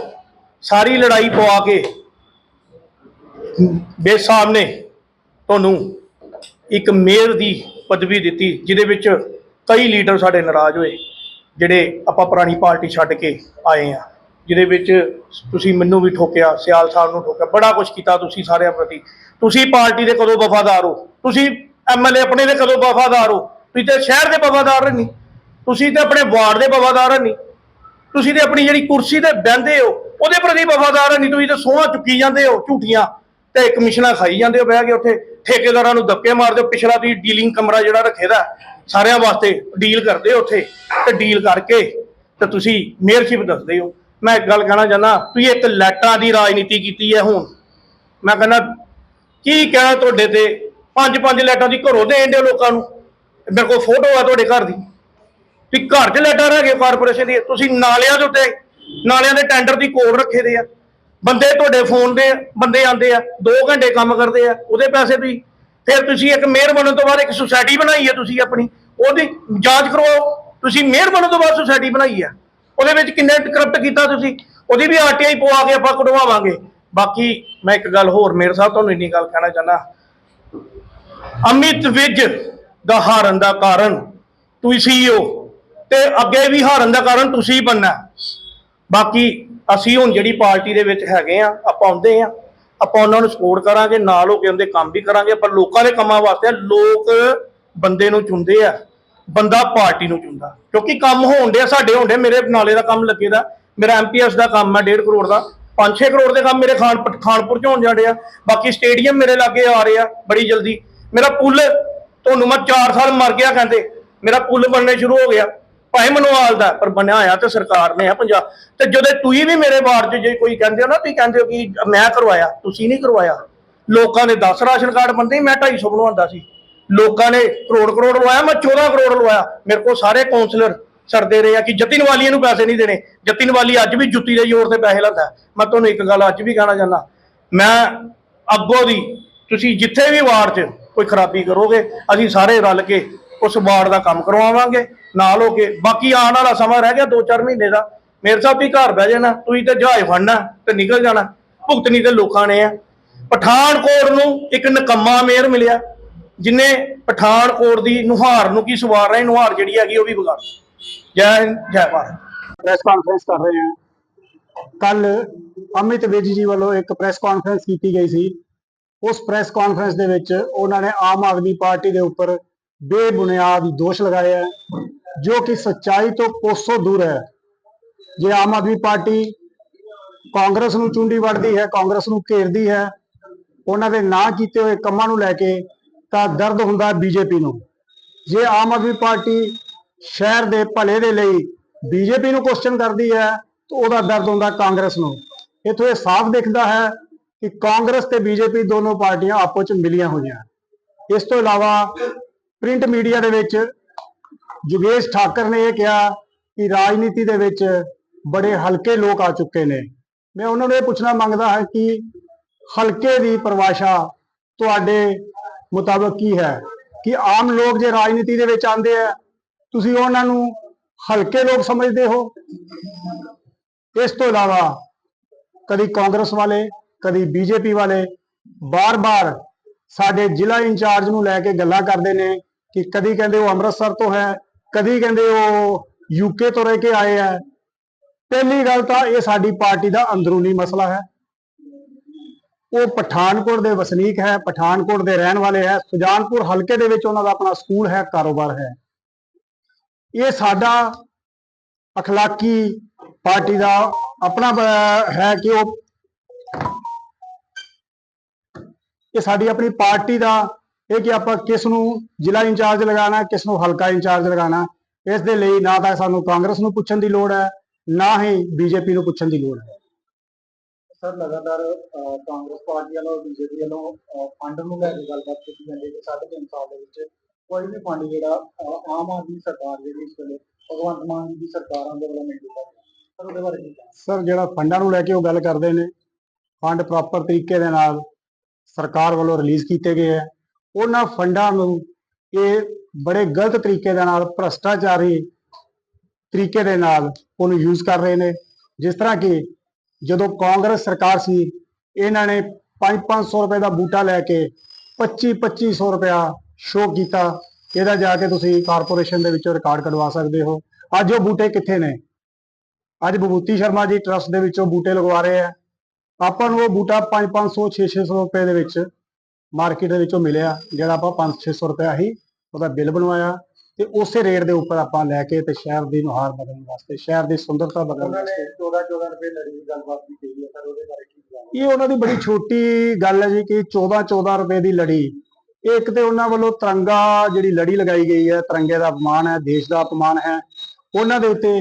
ਸਾਰੀ ਲੜਾਈ ਪਵਾ ਕੇ ਬੇ ਸਾਹਿਬ ਨੇ ਤੁਹਾਨੂੰ ਇੱਕ ਮੇਅਰ ਦੀ ਪਦਵੀ ਦਿੱਤੀ, ਜਿਹਦੇ ਵਿੱਚ ਕਈ ਲੀਡਰ ਸਾਡੇ ਨਾਰਾਜ਼ ਹੋਏ, ਜਿਹੜੇ ਆਪਾਂ ਪੁਰਾਣੀ ਪਾਰਟੀ ਛੱਡ ਕੇ ਆਏ ਆ ਜਿਹਦੇ ਵਿੱਚ ਤੁਸੀਂ ਮੈਨੂੰ ਵੀ ਠੋਕਿਆ, ਸਿਆਲ ਸਾਹਿਬ ਨੂੰ ਠੋਕਿਆ, ਬੜਾ ਕੁਝ ਕੀਤਾ ਤੁਸੀਂ ਸਾਰਿਆਂ ਪ੍ਰਤੀ। ਤੁਸੀਂ ਪਾਰਟੀ ਦੇ ਕਦੋਂ ਵਫਾਦਾਰ ਹੋ? ਤੁਸੀਂ ਐਮਐਲਏ ਆਪਣੇ ਦੇ ਕਦੋਂ ਵਫਾਦਾਰ ਹੋ? ਤੁਸੀਂ ਤੇ ਸ਼ਹਿਰ ਦੇ ਵਫਾਦਾਰ ਨਹੀਂ, ਤੁਸੀਂ ਤੇ ਆਪਣੇ ਵਾਰਡ ਦੇ ਵਫਾਦਾਰ ਨਹੀਂ, ਤੁਸੀਂ ਤੇ ਆਪਣੀ ਜਿਹੜੀ ਕੁਰਸੀ ਤੇ ਬਹਿੰਦੇ ਹੋ, ਉਹਦੇ ਪ੍ਰਤੀ ਵਫਾਦਾਰ ਨਹੀਂ, ਤੁਸੀਂ ਤੇ ਸੋਹਾਂ ਚੁੱਕੀ ਜਾਂਦੇ ਹੋ ਝੂਠੀਆਂ ਤੇ ਕਮਿਸ਼ਨਾਂ ਖਾਈ ਜਾਂਦੇ ਹੋ ਬਹਿ ਕੇ ਉੱਥੇ, ਠੇਕੇਦਾਰਾਂ ਨੂੰ ਧੱਕੇ ਮਾਰਦੇ ਹੋ, ਪਿਛਲਾ ਤੁਸੀਂ ਡੀਲਿੰਗ ਕਮਰਾ ਜਿਹੜਾ ਰੱਖੇਦਾ ਸਾਰਿਆਂ ਵਾਸਤੇ ਡੀਲ ਕਰਦੇ ਹੋ ਉੱਥੇ, ਤੇ ਡੀਲ ਕਰਕੇ ਤੇ ਤੁਸੀਂ ਮੇਅਰਸ਼ਿਪ ਦੱਸਦੇ ਹੋ। ਮੈਂ ਇੱਕ ਗੱਲ ਕਹਿਣਾ ਚਾਹੁੰਦਾ ਤੁਸੀਂ ਇੱਕ ਲੈਟਰਾਂ ਦੀ ਰਾਜਨੀਤੀ ਕੀਤੀ ਹੈ ਹੁਣ। ਮੈਂ ਕਹਿੰਦਾ, ਕੀ ਕਹਿਣਾ ਤੁਹਾਡੇ ਤੇ? ਪੰਜ ਪੰਜ ਲੈਟਾਂ ਦੀ ਘਰੋਂ ਦੇਣ ਦੇ ਲੋਕਾਂ ਨੂੰ? ਮੇਰੇ ਕੋਲ ਫੋਟੋ ਆ ਤੁਹਾਡੇ ਘਰ ਦੀ। ਵੀ ਘਰ 'ਚ ਲੈਟਰ ਹੈਗੇ ਕਾਰਪੋਰੇਸ਼ਨ ਦੀ ਤੁਸੀਂ ਨਾਲਿਆਂ ਦੇ ਉੱਤੇ, ਨਾਲਿਆਂ ਦੇ ਟੈਂਡਰ ਦੀ ਕੋਲ ਰੱਖੇ ਦੇ ਆ। ਬੰਦੇ ਤੁਹਾਡੇ ਫੋਨ ਦੇ, ਬੰਦੇ ਆਉਂਦੇ ਆ 2 ਘੰਟੇ ਕੰਮ ਕਰਦੇ ਆ, ਉਹਦੇ ਪੈਸੇ ਤੁਸੀਂ ਫਿਰ ਤੁਸੀਂ ਇੱਕ ਮੇਅਰ ਬਣਨ ਤੋਂ ਬਾਅਦ ਇੱਕ ਸੁਸਾਇਟੀ ਬਣਾਈ ਹੈ ਤੁਸੀਂ ਆਪਣੀ, ਉਹਦੀ ਜਾਂਚ ਕਰਵਾਓ। ਤੁਸੀਂ ਮੇਅਰ ਬਣਨ ਤੋਂ ਬਾਅਦ ਸੁਸਾਇਟੀ ਬਣਾਈ ਹੈ। ਉਹਦੇ ਵਿੱਚ ਕਿੰਨਾ ਕਰਪਟ ਕੀਤਾ ਤੁਸੀਂ? ਉਹਦੀ ਵੀ ਆਰਟੀਆਈ ਪਵਾ ਕੇ ਆਪਾਂ ਕਢਵਾਵਾਂਗੇ। ਬਾਕੀ ਮੈਂ ਇੱਕ ਗੱਲ ਹੋਰ ਮੇਅਰ ਸਾਹਿਬ ਤੁਹਾਨੂੰ ਇੰਨੀ ਗੱਲ ਕਹਿਣਾ ਚਾਹੁੰਦਾ। ਅਮਿਤ ਵਿਜ ਦਾ ਹਾਰਨ ਦਾ ਕਾਰਨ ਤੁਸੀਂ ਹੋ ਤੇ ਅੱਗੇ ਵੀ ਹਾਰਨ ਦਾ ਕਾਰਨ ਤੁਸੀਂ ਬਣਨਾ। ਬਾਕੀ ਅਸੀਂ ਹੁਣ ਜਿਹੜੀ ਪਾਰਟੀ ਦੇ ਵਿੱਚ ਹੈਗੇ ਆ ਆਪਾਂ ਆਉਂਦੇ ਆ ਆਪਾਂ ਉਹਨਾਂ ਨੂੰ ਸਪੋਰਟ ਕਰਾਂਗੇ, ਨਾਲ ਹੋ ਕੇ ਉਹਦੇ ਕੰਮ ਵੀ ਕਰਾਂਗੇ ਪਰ ਲੋਕਾਂ ਦੇ ਕੰਮਾਂ ਵਾਸਤੇ ਲੋਕ ਬੰਦੇ ਨੂੰ ਚੁਣਦੇ ਆ, ਬੰਦਾ ਪਾਰਟੀ ਨੂੰ ਚੁਣਦਾ। ਕਿਉਂਕਿ ਕੰਮ ਹੋਣ ਡਿਆ, ਸਾਡੇ ਹੋਣ ਡਿਆ, ਮੇਰੇ ਨਾਲੇ ਦਾ ਕੰਮ ਲੱਗੇ ਦਾ, ਮੇਰਾ ਐਮਪੀਐਸ ਦਾ ਕੰਮ ਹੈ 1.5 ਕਰੋੜ ਦਾ 5-6 ਕਰੋੜ ਦੇ ਕੰਮ ਮੇਰੇ ਖਾਨ ਖਾਨਪੁਰ ਚ ਹੋਣ ਜਾਂਦੇ ਆ, ਬਾਕੀ ਸਟੇਡੀਅਮ ਮੇਰੇ ਲਾਗੇ ਆ ਰਹੇ ਆ, ਬੜੀ ਜਲਦੀ। ਮੇਰਾ ਪੁੱਲ, ਤੁਹਾਨੂੰ ਮੈਂ 4 ਸਾਲ ਮਰ ਗਿਆ ਕਹਿੰਦੇ, ਮੇਰਾ ਪੁੱਲ ਬਣਨੇ ਸ਼ੁਰੂ ਹੋ ਗਿਆ। ਭਾਵੇਂ ਮਨਵਾਲ ਦਾ ਪਰ ਬਣਿਆ ਹੋਇਆ ਤੇ ਸਰਕਾਰ ਨੇ ਆ ਪੰਜਾਬ। ਤੇ ਜਦੋਂ ਤੁਸੀਂ ਵੀ ਮੇਰੇ ਵਾਰਡ 'ਚ ਜੇ ਕੋਈ ਕਹਿੰਦੇ ਹੋ ਨਾ, ਤੁਸੀਂ ਕਹਿੰਦੇ ਹੋ ਕਿ ਮੈਂ ਕਰਵਾਇਆ, ਤੁਸੀਂ ਨਹੀਂ ਕਰਵਾਇਆ। ਲੋਕਾਂ ਨੇ 10 ਰਾਸ਼ਨ ਕਾਰਡ ਬੰਦੇ, ਮੈਂ 250 ਬਣਵਾਉਂਦਾ ਸੀ। ਲੋਕਾਂ ਨੇ ਕਰੋੜ ਕਰੋੜ ਲਵਾਇਆ, ਮੈਂ 14 ਕਰੋੜ ਲਵਾਇਆ। ਮੇਰੇ ਕੋਲ ਸਾਰੇ ਕਾਉਂਸਲਰ ਸਰਦੇ ਰਹੇ ਆ ਕਿ ਜਤਿਨ ਵਾਲੀਆਂ ਨੂੰ ਪੈਸੇ ਨਹੀਂ ਦੇਣੇ। ਜਤਿਨ ਵਾਲੀ ਅੱਜ ਵੀ ਜੁੱਤੀ ਦੇ ਜ਼ੋਰ ਤੇ ਪੈਸੇ ਲੈਂਦਾ ਮੈਂ ਤੁਹਾਨੂੰ ਇੱਕ ਗੱਲ ਅੱਜ ਵੀ ਕਹਿਣਾ ਚਾਹੁੰਦਾ। ਮੈਂ ਅੱਗੋਂ ਦੀ ਤੁਸੀਂ ਜਿੱਥੇ ਵੀ ਵਾਰਡ 'ਚ ਕੋਈ ਖਰਾਬੀ ਕਰੋਗੇ, ਅਸੀਂ ਸਾਰੇ ਰਲ ਕੇ ਉਸ ਵਾਰਡ ਦਾ ਕੰਮ ਕਰਵਾਵਾਂਗੇ। ਨਾਲ ਹੋ ਕੇ ਬਾਕੀ ਆਉਣ ਵਾਲਾ ਸਮਾਂ ਰਹਿ ਗਿਆ 2-4 ਮਹੀਨੇ ਦਾ। ਮੇਰੇ ਸਾਹਿਬ ਵੀ ਘਰ ਬਹਿ ਜਾਣਾ, ਤੁਸੀਂ ਤੇ ਜਹਾਜ਼ ਫੜਨਾ ਤੇ ਨਿਕਲ ਜਾਣਾ। ਭੁਗਤਣੀ ਤੇ ਲੋਕਾਂ ਨੇ ਆ। ਪਠਾਨਕੋਟ ਨੂੰ ਇੱਕ ਨਕੰਮਾ ਮੇਅਰ ਮਿਲਿਆ, ਜਿਨੇ ਪਠਾਨਕੋਟ ਦੀ ਨੁਹਾਰ ਨੂੰ ਕੀ ਸਵਾਰ ਰਹੇ, ਨੁਹਾਰ ਜਿਹੜੀ ਹੈਗੀ ਉਹ ਵੀ ਵਿਗਾੜ ਜੈ ਹਿੰਦ, ਜੈ ਭਾਰਤ। ਪ੍ਰੈਸ ਕਾਨਫਰੰਸ ਕਰ ਰਹੇ ਹਾਂ ਕੱਲ ਅਮਿਤ ਵਿਜ ਜੀ ਵੱਲੋਂ ਇੱਕ ਪ੍ਰੈਸ ਕਾਨਫਰੰਸ ਕੀਤੀ ਗਈ ਸੀ। ਉਸ ਪ੍ਰੈਸ ਕਾਨਫਰੰਸ ਦੇ ਵਿੱਚ ਉਹਨਾਂ ਨੇ ਆਮ ਆਦਮੀ ਪਾਰਟੀ ਦੇ ਉੱਪਰ ਬੇਬੁਨਿਆਦ ਦੋਸ਼ ਲਗਾਏ ਹੈ, ਜੋ ਕਿ ਸੱਚਾਈ ਤੋਂ ਕੋਸੋਂ ਦੂਰ ਹੈ। ਜੇ ਆਮ ਆਦਮੀ ਪਾਰਟੀ ਕਾਂਗਰਸ ਨੂੰ ਚੁੰਡੀ ਵੜਦੀ ਹੈ, ਕਾਂਗਰਸ ਨੂੰ ਘੇਰਦੀ ਹੈ, ਉਹਨਾਂ ਦੇ ਨਾ ਕੀਤੇ ਹੋਏ ਕੰਮਾਂ ਨੂੰ ਲੈ ਕੇ ਤਾਂ ਦਰਦ ਹੁੰਦਾ ਬੀਜੇਪੀ ਨੂੰ। ਜੇ ਆਮ ਆਦਮੀ ਪਾਰਟੀ ਸ਼ਹਿਰ ਦੇ ਭਲੇ ਦੇ ਲਈ ਬੀਜੇਪੀ ਨੂੰ ਕੁਐਸਚਨ ਕਰਦੀ ਹੈ, ਤਾਂ ਉਹਦਾ ਦਰਦ ਹੁੰਦਾ ਕਾਂਗਰਸ ਨੂੰ। ਇਥੋਂ ਇਹ ਸਾਫ਼ ਦਿਖਦਾ ਹੈ ਕਿ ਕਾਂਗਰਸ ਤੇ ਬੀਜੇਪੀ ਦੋਨੋਂ ਪਾਰਟੀਆਂ ਆਪਸ ਵਿੱਚ ਮਿਲੀਆਂ ਹੋਈਆਂ। ਇਸ ਤੋਂ ਇਲਾਵਾ ਪ੍ਰਿੰਟ ਮੀਡੀਆ ਦੇ ਵਿੱਚ ਯੋਗੇਸ਼ ਠਾਕਰ ਨੇ ਇਹ ਕਿਹਾ ਕਿ ਰਾਜਨੀਤੀ ਦੇ ਵਿੱਚ ਬੜੇ ਹਲਕੇ ਲੋਕ ਆ ਚੁੱਕੇ ਨੇ। ਮੈਂ ਉਹਨਾਂ ਨੂੰ ਇਹ ਪੁੱਛਣਾ ਮੰਗਦਾ ਹਾਂ ਕਿ ਹਲਕੇ ਦੀ ਪਰਿਭਾਸ਼ਾ ਤੁਹਾਡੇ ਮੁਤਾਬਕ ਕੀ ਹੈ? ਕਿ ਆਮ ਲੋਕ ਜੇ ਰਾਜਨੀਤੀ ਦੇ ਵਿੱਚ ਆਉਂਦੇ ਆ, ਤੁਸੀਂ ਉਹਨਾਂ ਨੂੰ ਹਲਕੇ ਲੋਕ ਸਮਝਦੇ ਹੋ? ਇਸ ਤੋਂ ਇਲਾਵਾ ਕਦੀ ਕਾਂਗਰਸ ਵਾਲੇ, ਕਦੀ ਬੀਜੇਪੀ ਵਾਲੇ ਬਾਰ-ਬਾਰ ਸਾਡੇ ਜ਼ਿਲ੍ਹਾ ਇੰਚਾਰਜ ਨੂੰ ਲੈ ਕੇ ਗੱਲਾਂ ਕਰਦੇ ਨੇ ਕਿ ਕਦੀ ਕਹਿੰਦੇ ਉਹ ਅੰਮ੍ਰਿਤਸਰ ਤੋਂ ਹੈ, ਕਦੀ ਕਹਿੰਦੇ ਉਹ ਯੂਕੇ ਤੋਂ ਰਹਿ ਕੇ ਆਏ ਹੈ। ਪਹਿਲੀ ਗੱਲ ਤਾਂ ਇਹ ਸਾਡੀ ਪਾਰਟੀ ਦਾ ਅੰਦਰੂਨੀ ਮਸਲਾ ਹੈ। ਉਹ ਪਠਾਨਕੋਟ ਦੇ ਵਸਨੀਕ ਹੈ, ਪਠਾਨਕੋਟ ਦੇ ਰਹਿਣ ਵਾਲੇ ਹੈ, ਸੁਜਾਨਪੁਰ ਹਲਕੇ ਦੇ ਵਿੱਚ ਉਹਨਾਂ ਦਾ ਆਪਣਾ ਸਕੂਲ ਹੈ, ਕਾਰੋਬਾਰ ਹੈ। ਇਹ ਸਾਡਾ ਅਖਲਾਕੀ ਪਾਰਟੀ ਦਾ ਆਪਣਾ ਹੈ ਕਿ ਉਹ ਇਹ ਸਾਡੀ ਆਪਣੀ ਪਾਰਟੀ ਦਾ ਇਹ ਕਿ ਆਪਾਂ ਕਿਸ ਨੂੰ ਜ਼ਿਲ੍ਹਾ ਇੰਚਾਰਜ ਲਗਾਉਣਾ ਕਿਸ ਨੂੰ ਹਲਕਾ ਇੰਚਾਰਜ ਲਗਾਉਣਾ ਇਸ ਦੇ ਲਈ ਨਾ ਤਾਂ ਸਾਨੂੰ ਕਾਂਗਰਸ ਨੂੰ ਪੁੱਛਣ ਦੀ ਲੋੜ ਹੈ ਨਾ ਹੀ ਬੀਜੇਪੀ ਨੂੰ ਪੁੱਛਣ ਦੀ ਲੋੜ ਹੈ। ਸਰ ਲਗਾਤਾਰ ਕਾਂਗਰਸ ਪਾਰਟੀ ਵੱਲੋਂ ਬੀਜੇਪੀ ਵੱਲੋਂ ਫੰਡ ਨੂੰ ਲੈ ਕੇ ਗੱਲਬਾਤ ਕੀਤੀ ਜਾਂਦੀ ਹੈ ਕਿ ਸਾਢੇ ਤਿੰਨ ਸਾਲ ਦੇ ਵਿੱਚ ਕੋਈ ਵੀ ਫੰਡ ਜਿਹੜਾ ਆਮ ਆਦਮੀ ਸਰਕਾਰ ਜਿਹੜੀ ਇਸ ਵੇਲੇ ਭਗਵੰਤ ਮਾਨ ਦੀ ਸਰਕਾਰਾਂ ਦੇ ਵੱਲੋਂ ਦਿੱਤਾ ਗਿਆ। ਸਰ ਉਹਦੇ ਬਾਰੇ ਕੀ ਸਰ ਜਿਹੜਾ ਫੰਡਾਂ ਨੂੰ ਲੈ ਕੇ ਉਹ ਗੱਲ ਕਰਦੇ ਨੇ ਫੰਡ ਪ੍ਰੋਪਰ ਤਰੀਕੇ ਦੇ ਨਾਲ ਸਰਕਾਰ ਵੱਲੋਂ ਰਿਲੀਜ਼ ਕੀਤੇ ਗਏ ਹੈ। ਉਹਨਾਂ ਫੰਡਾਂ ਨੂੰ ਇਹ ਬੜੇ ਗਲਤ ਤਰੀਕੇ ਦੇ ਨਾਲ ਭ੍ਰਸ਼ਟਾਚਾਰੀ ਤਰੀਕੇ ਦੇ ਨਾਲ ਉਹਨੂੰ ਯੂਜ਼ ਕਰ ਰਹੇ ਨੇ। ਜਿਸ ਤਰ੍ਹਾਂ ਕਿ ਜਦੋਂ ਕਾਂਗਰਸ ਸਰਕਾਰ ਸੀ, ਇਹਨਾਂ ਨੇ 5-500 ਰੁਪਏ ਦਾ ਬੂਟਾ ਲੈ ਕੇ 25-2500 ਰੁਪਇਆ ਸ਼ੋਅ ਕੀਤਾ। ਇਹਦਾ ਜਾ ਕੇ ਤੁਸੀਂ ਕਾਰਪੋਰੇਸ਼ਨ ਦੇ ਵਿੱਚੋਂ ਰਿਕਾਰਡ ਕਢਵਾ ਸਕਦੇ ਹੋ। ਅੱਜ ਉਹ ਬੂਟੇ ਕਿੱਥੇ ਨੇ? ਅੱਜ ਵਿਭੂਤੀ ਸ਼ਰਮਾ ਜੀ ਟਰਸਟ ਦੇ ਵਿੱਚੋਂ ਬੂਟੇ ਲਗਵਾ ਰਹੇ ਆ। ਆਪਾਂ ਨੂੰ ਉਹ ਬੂਟਾ 5-500 600 ਰੁਪਏ ਦੇ ਵਿੱਚ ਮਾਰਕੀਟ ਦੇ ਵਿੱਚੋਂ ਮਿਲਿਆ ਜਿਹੜਾ ਆਪਾਂ 5-600 ਰੁਪਏ ਹੀ ਉਹਦਾ ਬਿੱਲ ਬਣਵਾਇਆ ਤੇ ਉਸੇ ਰੇਟ ਦੇ ਉੱਪਰ ਆਪਾਂ ਲੈ ਕੇ ਤੇ ਸ਼ਹਿਰ ਦੀ ਨੁਹਾਰ ਬਦਲਣ ਵਾਸਤੇ ਸ਼ਹਿਰ ਦੀ ਸੁੰਦਰਤਾ ਬਦਲਣ ਉਹਨਾਂ ਨੇ ਵਾਸਤੇ। 14 14 ਰੁਪਏ ਲੜੀ ਦੀ ਗੱਲਬਾਤ ਵੀ ਕਹੀ ਹੈ ਸਰ ਉਹਦੇ ਬਾਰੇ ਕੀ ਕਹਿਣਾ ਇਹ ਉਹਨਾਂ ਦੀ ਬੜੀ ਛੋਟੀ ਗੱਲ ਹੈ ਜੀ ਕਿ 14-14 ਰੁਪਏ ਦੀ ਲੜੀ। ਇਹ ਇੱਕ ਤੇ ਉਹਨਾਂ ਵੱਲੋਂ ਤਿਰੰਗਾ ਜਿਹੜੀ ਲੜੀ ਲਗਾਈ ਗਈ ਹੈ ਤਿਰੰਗੇ ਦਾ ਅਪਮਾਨ ਹੈ ਦੇਸ਼ ਦਾ ਅਪਮਾਨ ਹੈ। ਉਹਨਾਂ ਦੇ ਉੱਤੇ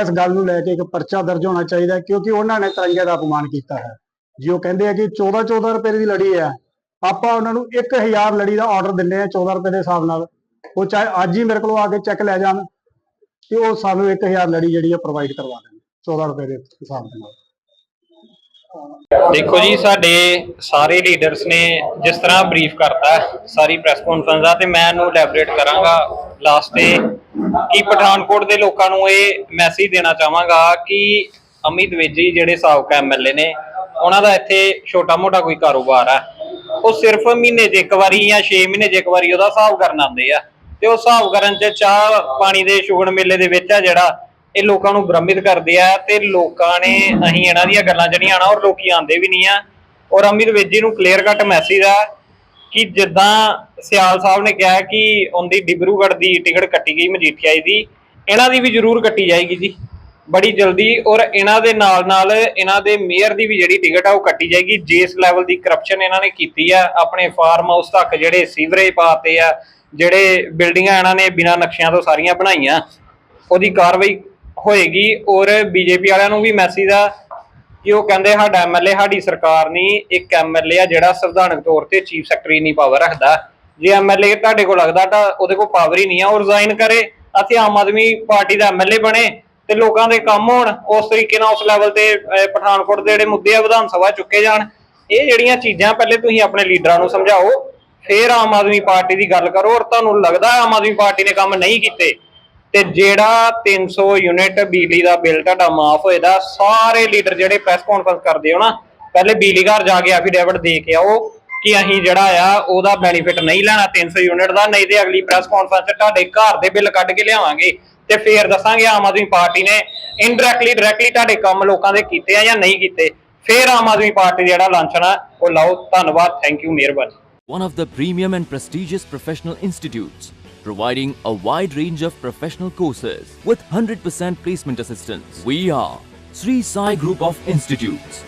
ਇਸ ਗੱਲ ਨੂੰ ਲੈ ਕੇ ਇੱਕ ਪਰਚਾ ਦਰਜ ਹੋਣਾ ਚਾਹੀਦਾ ਕਿਉਂਕਿ ਉਹਨਾਂ ਨੇ ਤਿਰੰਗੇ ਦਾ ਅਪਮਾਨ ਕੀਤਾ ਹੈ। ਜੀ ਉਹ ਕਹਿੰਦੇ ਆ ਕਿ 14-14 ਰੁਪਏ ਦੀ ਲੜੀ ਹੈ ਆਪਾਂ ਉਹਨਾਂ ਨੂੰ 1000 ਲੜੀ ਦਾ ਆਰਡਰ ਦਿੰਦੇ ਆ 14 ਰੁਪਏ ਦੇ ਹਿਸਾਬ ਨਾਲ। ਉਹ ਚਾਹੇ ਅੱਜ ਹੀ ਮੇਰੇ ਕੋਲੋਂ ਆ ਕੇ ਚੈੱਕ ਲੈ ਜਾਣ ਤੇ ਉਹ ਸਾਨੂੰ 1000 ਲੜੀ ਜਿਹੜੀ ਹੈ ਪ੍ਰੋਵਾਈਡ ਕਰਵਾ ਦੇਣ 14 ਰੁਪਏ ਦੇ ਹਿਸਾਬ ਦੇ ਨਾਲ। ਦੇਖੋ ਜੀ, ਸਾਡੇ ਸਾਰੇ ਲੀਡਰਸ ਨੇ ਜਿਸ ਤਰ੍ਹਾਂ ਬਰੀਫ ਕਰਤਾ, ਸਾਰੀ ਪ੍ਰੈਸ ਕਾਨਫਰੰਸ ਦਾ, ਤੇ ਮੈਂ ਇਹਨੂੰ ਐਲੈਬੋਰੇਟ ਕਰਾਂਗਾ। ਲਾਸਟ ਤੇ ਕਿ ਪਠਾਨਕੋਟ ਦੇ ਲੋਕਾਂ ਨੂੰ ਇਹ ਮੈਸੇਜ ਦੇਣਾ ਚਾਹਾਂਗਾ ਕਿ ਅਮਿਤ ਵੇਜੀ ਜਿਹੜੇ ਸਾਬਕਾ ਐਮਐਲਏ ਨੇ, ਉਹਨਾਂ ਦਾ ਇੱਥੇ ਛੋਟਾ-ਮੋਟਾ ਕੋਈ ਕਾਰੋਬਾਰ ਆ। ਉਹ ਸਿਰਫ ਮਹੀਨੇ 'ਚ ਇੱਕ ਵਾਰੀ ਜਾਂ 6 ਮਹੀਨੇ 'ਚ ਇੱਕ ਵਾਰੀ ਉਹਦਾ ਹਿਸਾਬ ਕਰਨ ਆਉਂਦੇ ਆ। ਤੇ ਉਹ ਹਿਸਾਬ ਕਰਨ 'ਚ ਚਾਹ ਪਾਣੀ ਦੇ ਸ਼ੁਗਨ ਮੇਲੇ ਦੇ ਵਿੱਚ ਆ ਜਿਹੜਾ ਇਹ ਲੋਕਾਂ ਨੂੰ ਭ੍ਰਮਿਤ ਕਰਦੇ ਆ ਤੇ ਲੋਕਾਂ ਨੇ ਅਸੀਂ ਇਹਨਾਂ ਦੀਆਂ ਗੱਲਾਂ ਜਿਹੜੀਆਂ ਨਾ ਔਰ ਲੋਕੀ ਆਂਦੇ ਵੀ ਨਹੀਂ ਆ। ਔਰ ਅਮਿਤ ਵੇਜੀ ਨੂੰ ਕਲੀਅਰ ਕੱਟ ਮੈਸੇਜ ਆ ਕਿ ਜਿੱਦਾਂ ਸਿਆਲ ਸਾਹਿਬ ਨੇ ਕਿਹਾ ਕਿ ਉਹਦੀ ਡਿਬਰੂਗੜ੍ਹ ਦੀ ਟਿਕਟ ਕੱਟੀ ਗਈ ਮਜੀਠੀਆਈ ਦੀ, ਇਹਨਾਂ ਦੀ ਵੀ ਜ਼ਰੂਰ ਕੱਟੀ ਜਾਏਗੀ ਜੀ। ਬੜੀ ਜਲਦੀ ਔਰ ਇਹਨਾਂ ਦੇ ਨਾਲ ਨਾਲ ਇਹਨਾਂ ਦੇ ਮੇਅਰ ਦੀ ਵੀ ਜਿਹੜੀ ਟਿਕਟ ਆ ਉਹ ਕੱਟੀ ਜਾਏਗੀ। ਜਿਸ ਲੈਵਲ ਦੀ ਕਰਪਸ਼ਨ ਇਹਨਾਂ ਨੇ ਕੀਤੀ ਆ, ਆਪਣੇ ਫਾਰਮ ਹਾਊਸ ਤੱਕ ਜਿਹੜੇ ਸੀਵਰੇਜ ਪਾਤੇ ਆ, ਜਿਹੜੇ ਬਿਲਡਿੰਗਾਂ ਇਹਨਾਂ ਨੇ ਬਿਨਾਂ ਨਕਸ਼ਿਆਂ ਤੋਂ ਸਾਰੀਆਂ ਬਣਾਈਆਂ, ਉਹਦੀ ਕਾਰਵਾਈ ਹੋਏਗੀ ਔਰ ਬੀਜੇਪੀ ਵਾਲਿਆਂ ਨੂੰ ਵੀ ਮੈਸੇਜ ਆ ਕਿ ਉਹ ਕਹਿੰਦੇ ਸਾਡਾ ਐਮਐਲਏ ਸਾਡੀ ਸਰਕਾਰ ਨਹੀਂ ਇੱਕ ਐਮਐਲਏ ਆ ਜਿਹੜਾ ਸੰਵਿਧਾਨਕ ਤੌਰ ਤੇ ਚੀਫ ਸੈਕਟਰੀ ਨਹੀਂ ਪਾਵਰ ਰੱਖਦਾ। ਜੇ ਐਮਐਲਏ ਤੁਹਾਡੇ ਕੋਲ ਲੱਗਦਾ ਤਾਂ ਉਹਦੇ ਕੋਲ ਪਾਵਰ ਹੀ ਨਹੀਂ ਆ, ਉਹ ਰਿਜ਼ਾਈਨ ਕਰੇ। ਅਸੀਂ ਆਮ ਆਦਮੀ ਪਾਰਟੀ ਦਾ ਐਮਐਲਏ ਬਣੇ ਤੇ ਲੋਕਾਂ ਦੇ ਕੰਮ ਹੋਣ, ਉਸ ਤਰੀਕੇ ਨਾਲ ਉਸ ਲੈਵਲ ਤੇ ਪਠਾਨਕੋਟ ਦੇ ਜਿਹੜੇ ਮੁੱਦੇ ਆ, ਵਿਧਾਨ ਸਭਾ ਚੁੱਕੇ ਜਾਣ, ਇਹ ਜਿਹੜੀਆਂ ਚੀਜ਼ਾਂ ਪਹਿਲੇ ਤੁਸੀਂ ਆਪਣੇ ਲੀਡਰਾਂ ਨੂੰ ਸਮਝਾਓ, ਫਿਰ ਆਮ ਆਦਮੀ ਪਾਰਟੀ ਦੀ ਗੱਲ ਕਰੋ, ਔਰ ਤੁਹਾਨੂੰ ਲੱਗਦਾ ਆਮ ਆਦਮੀ ਪਾਰਟੀ ਨੇ ਕੰਮ ਨਹੀਂ ਕੀਤੇ, ਤੇ ਜਿਹੜਾ 300 ਯੂਨਿਟ ਬਿਜਲੀ ਦਾ ਬਿੱਲ ਤੁਹਾਡਾ ਮਾਫ ਹੋਏਦਾ ਸਾਰੇ ਲੀਡਰ ਜਿਹੜੇ ਪ੍ਰੈਸ ਕਾਨਫਰੰਸ ਕਰਦੇ ਹੋ ਨਾ, ਪਹਿਲੇ ਬਿਜਲੀ ਘਰ ਜਾ ਕੇ ਐਫੀਡੇਵਿਟ ਦੇ ਕੇ ਆਓ ਕਿ ਅਸੀਂ ਜਿਹੜਾ ਆ, ਉਹਦਾ ਬੈਨੀਫਿਟ ਨਹੀਂ ਲੈਣਾ 300 ਯੂਨਿਟ ਦਾ, ਨਹੀਂ ਤੇ ਅਗਲੀ ਪ੍ਰੈਸ ਕਾਨਫਰੰਸ ਤੁਹਾਡੇ ਘਰ ਦੇ ਬਿੱਲ ਕੱਢ ਕੇ ਲਿਆਵਾਂਗੇ। ਤੇ ਫੇਰ ਦੱਸਾਂਗੇ ਆਮ ਆਦਮੀ ਪਾਰਟੀ ਨੇ ਇਨਡਾਇਰੈਕਟਲੀ ਡਾਇਰੈਕਟਲੀ ਤੁਹਾਡੇ ਕੰਮ ਲੋਕਾਂ ਦੇ ਕੀਤੇ ਆ ਜਾਂ ਨਹੀਂ ਕੀਤੇ ਫੇਰ ਆਮ ਆਦਮੀ ਪਾਰਟੀ ਦਾ ਜਿਹੜਾ ਲਾਂਛਨ ਆ ਉਹ ਲਾਓ ਧੰਨਵਾਦ ਥੈਂਕ ਯੂ ਮਿਹਰਬਾਨੀ one of the premium and prestigious professional institutes, providing a wide range of professional courses with 100% placement assistance. We are Sri Sai Group of Institutes,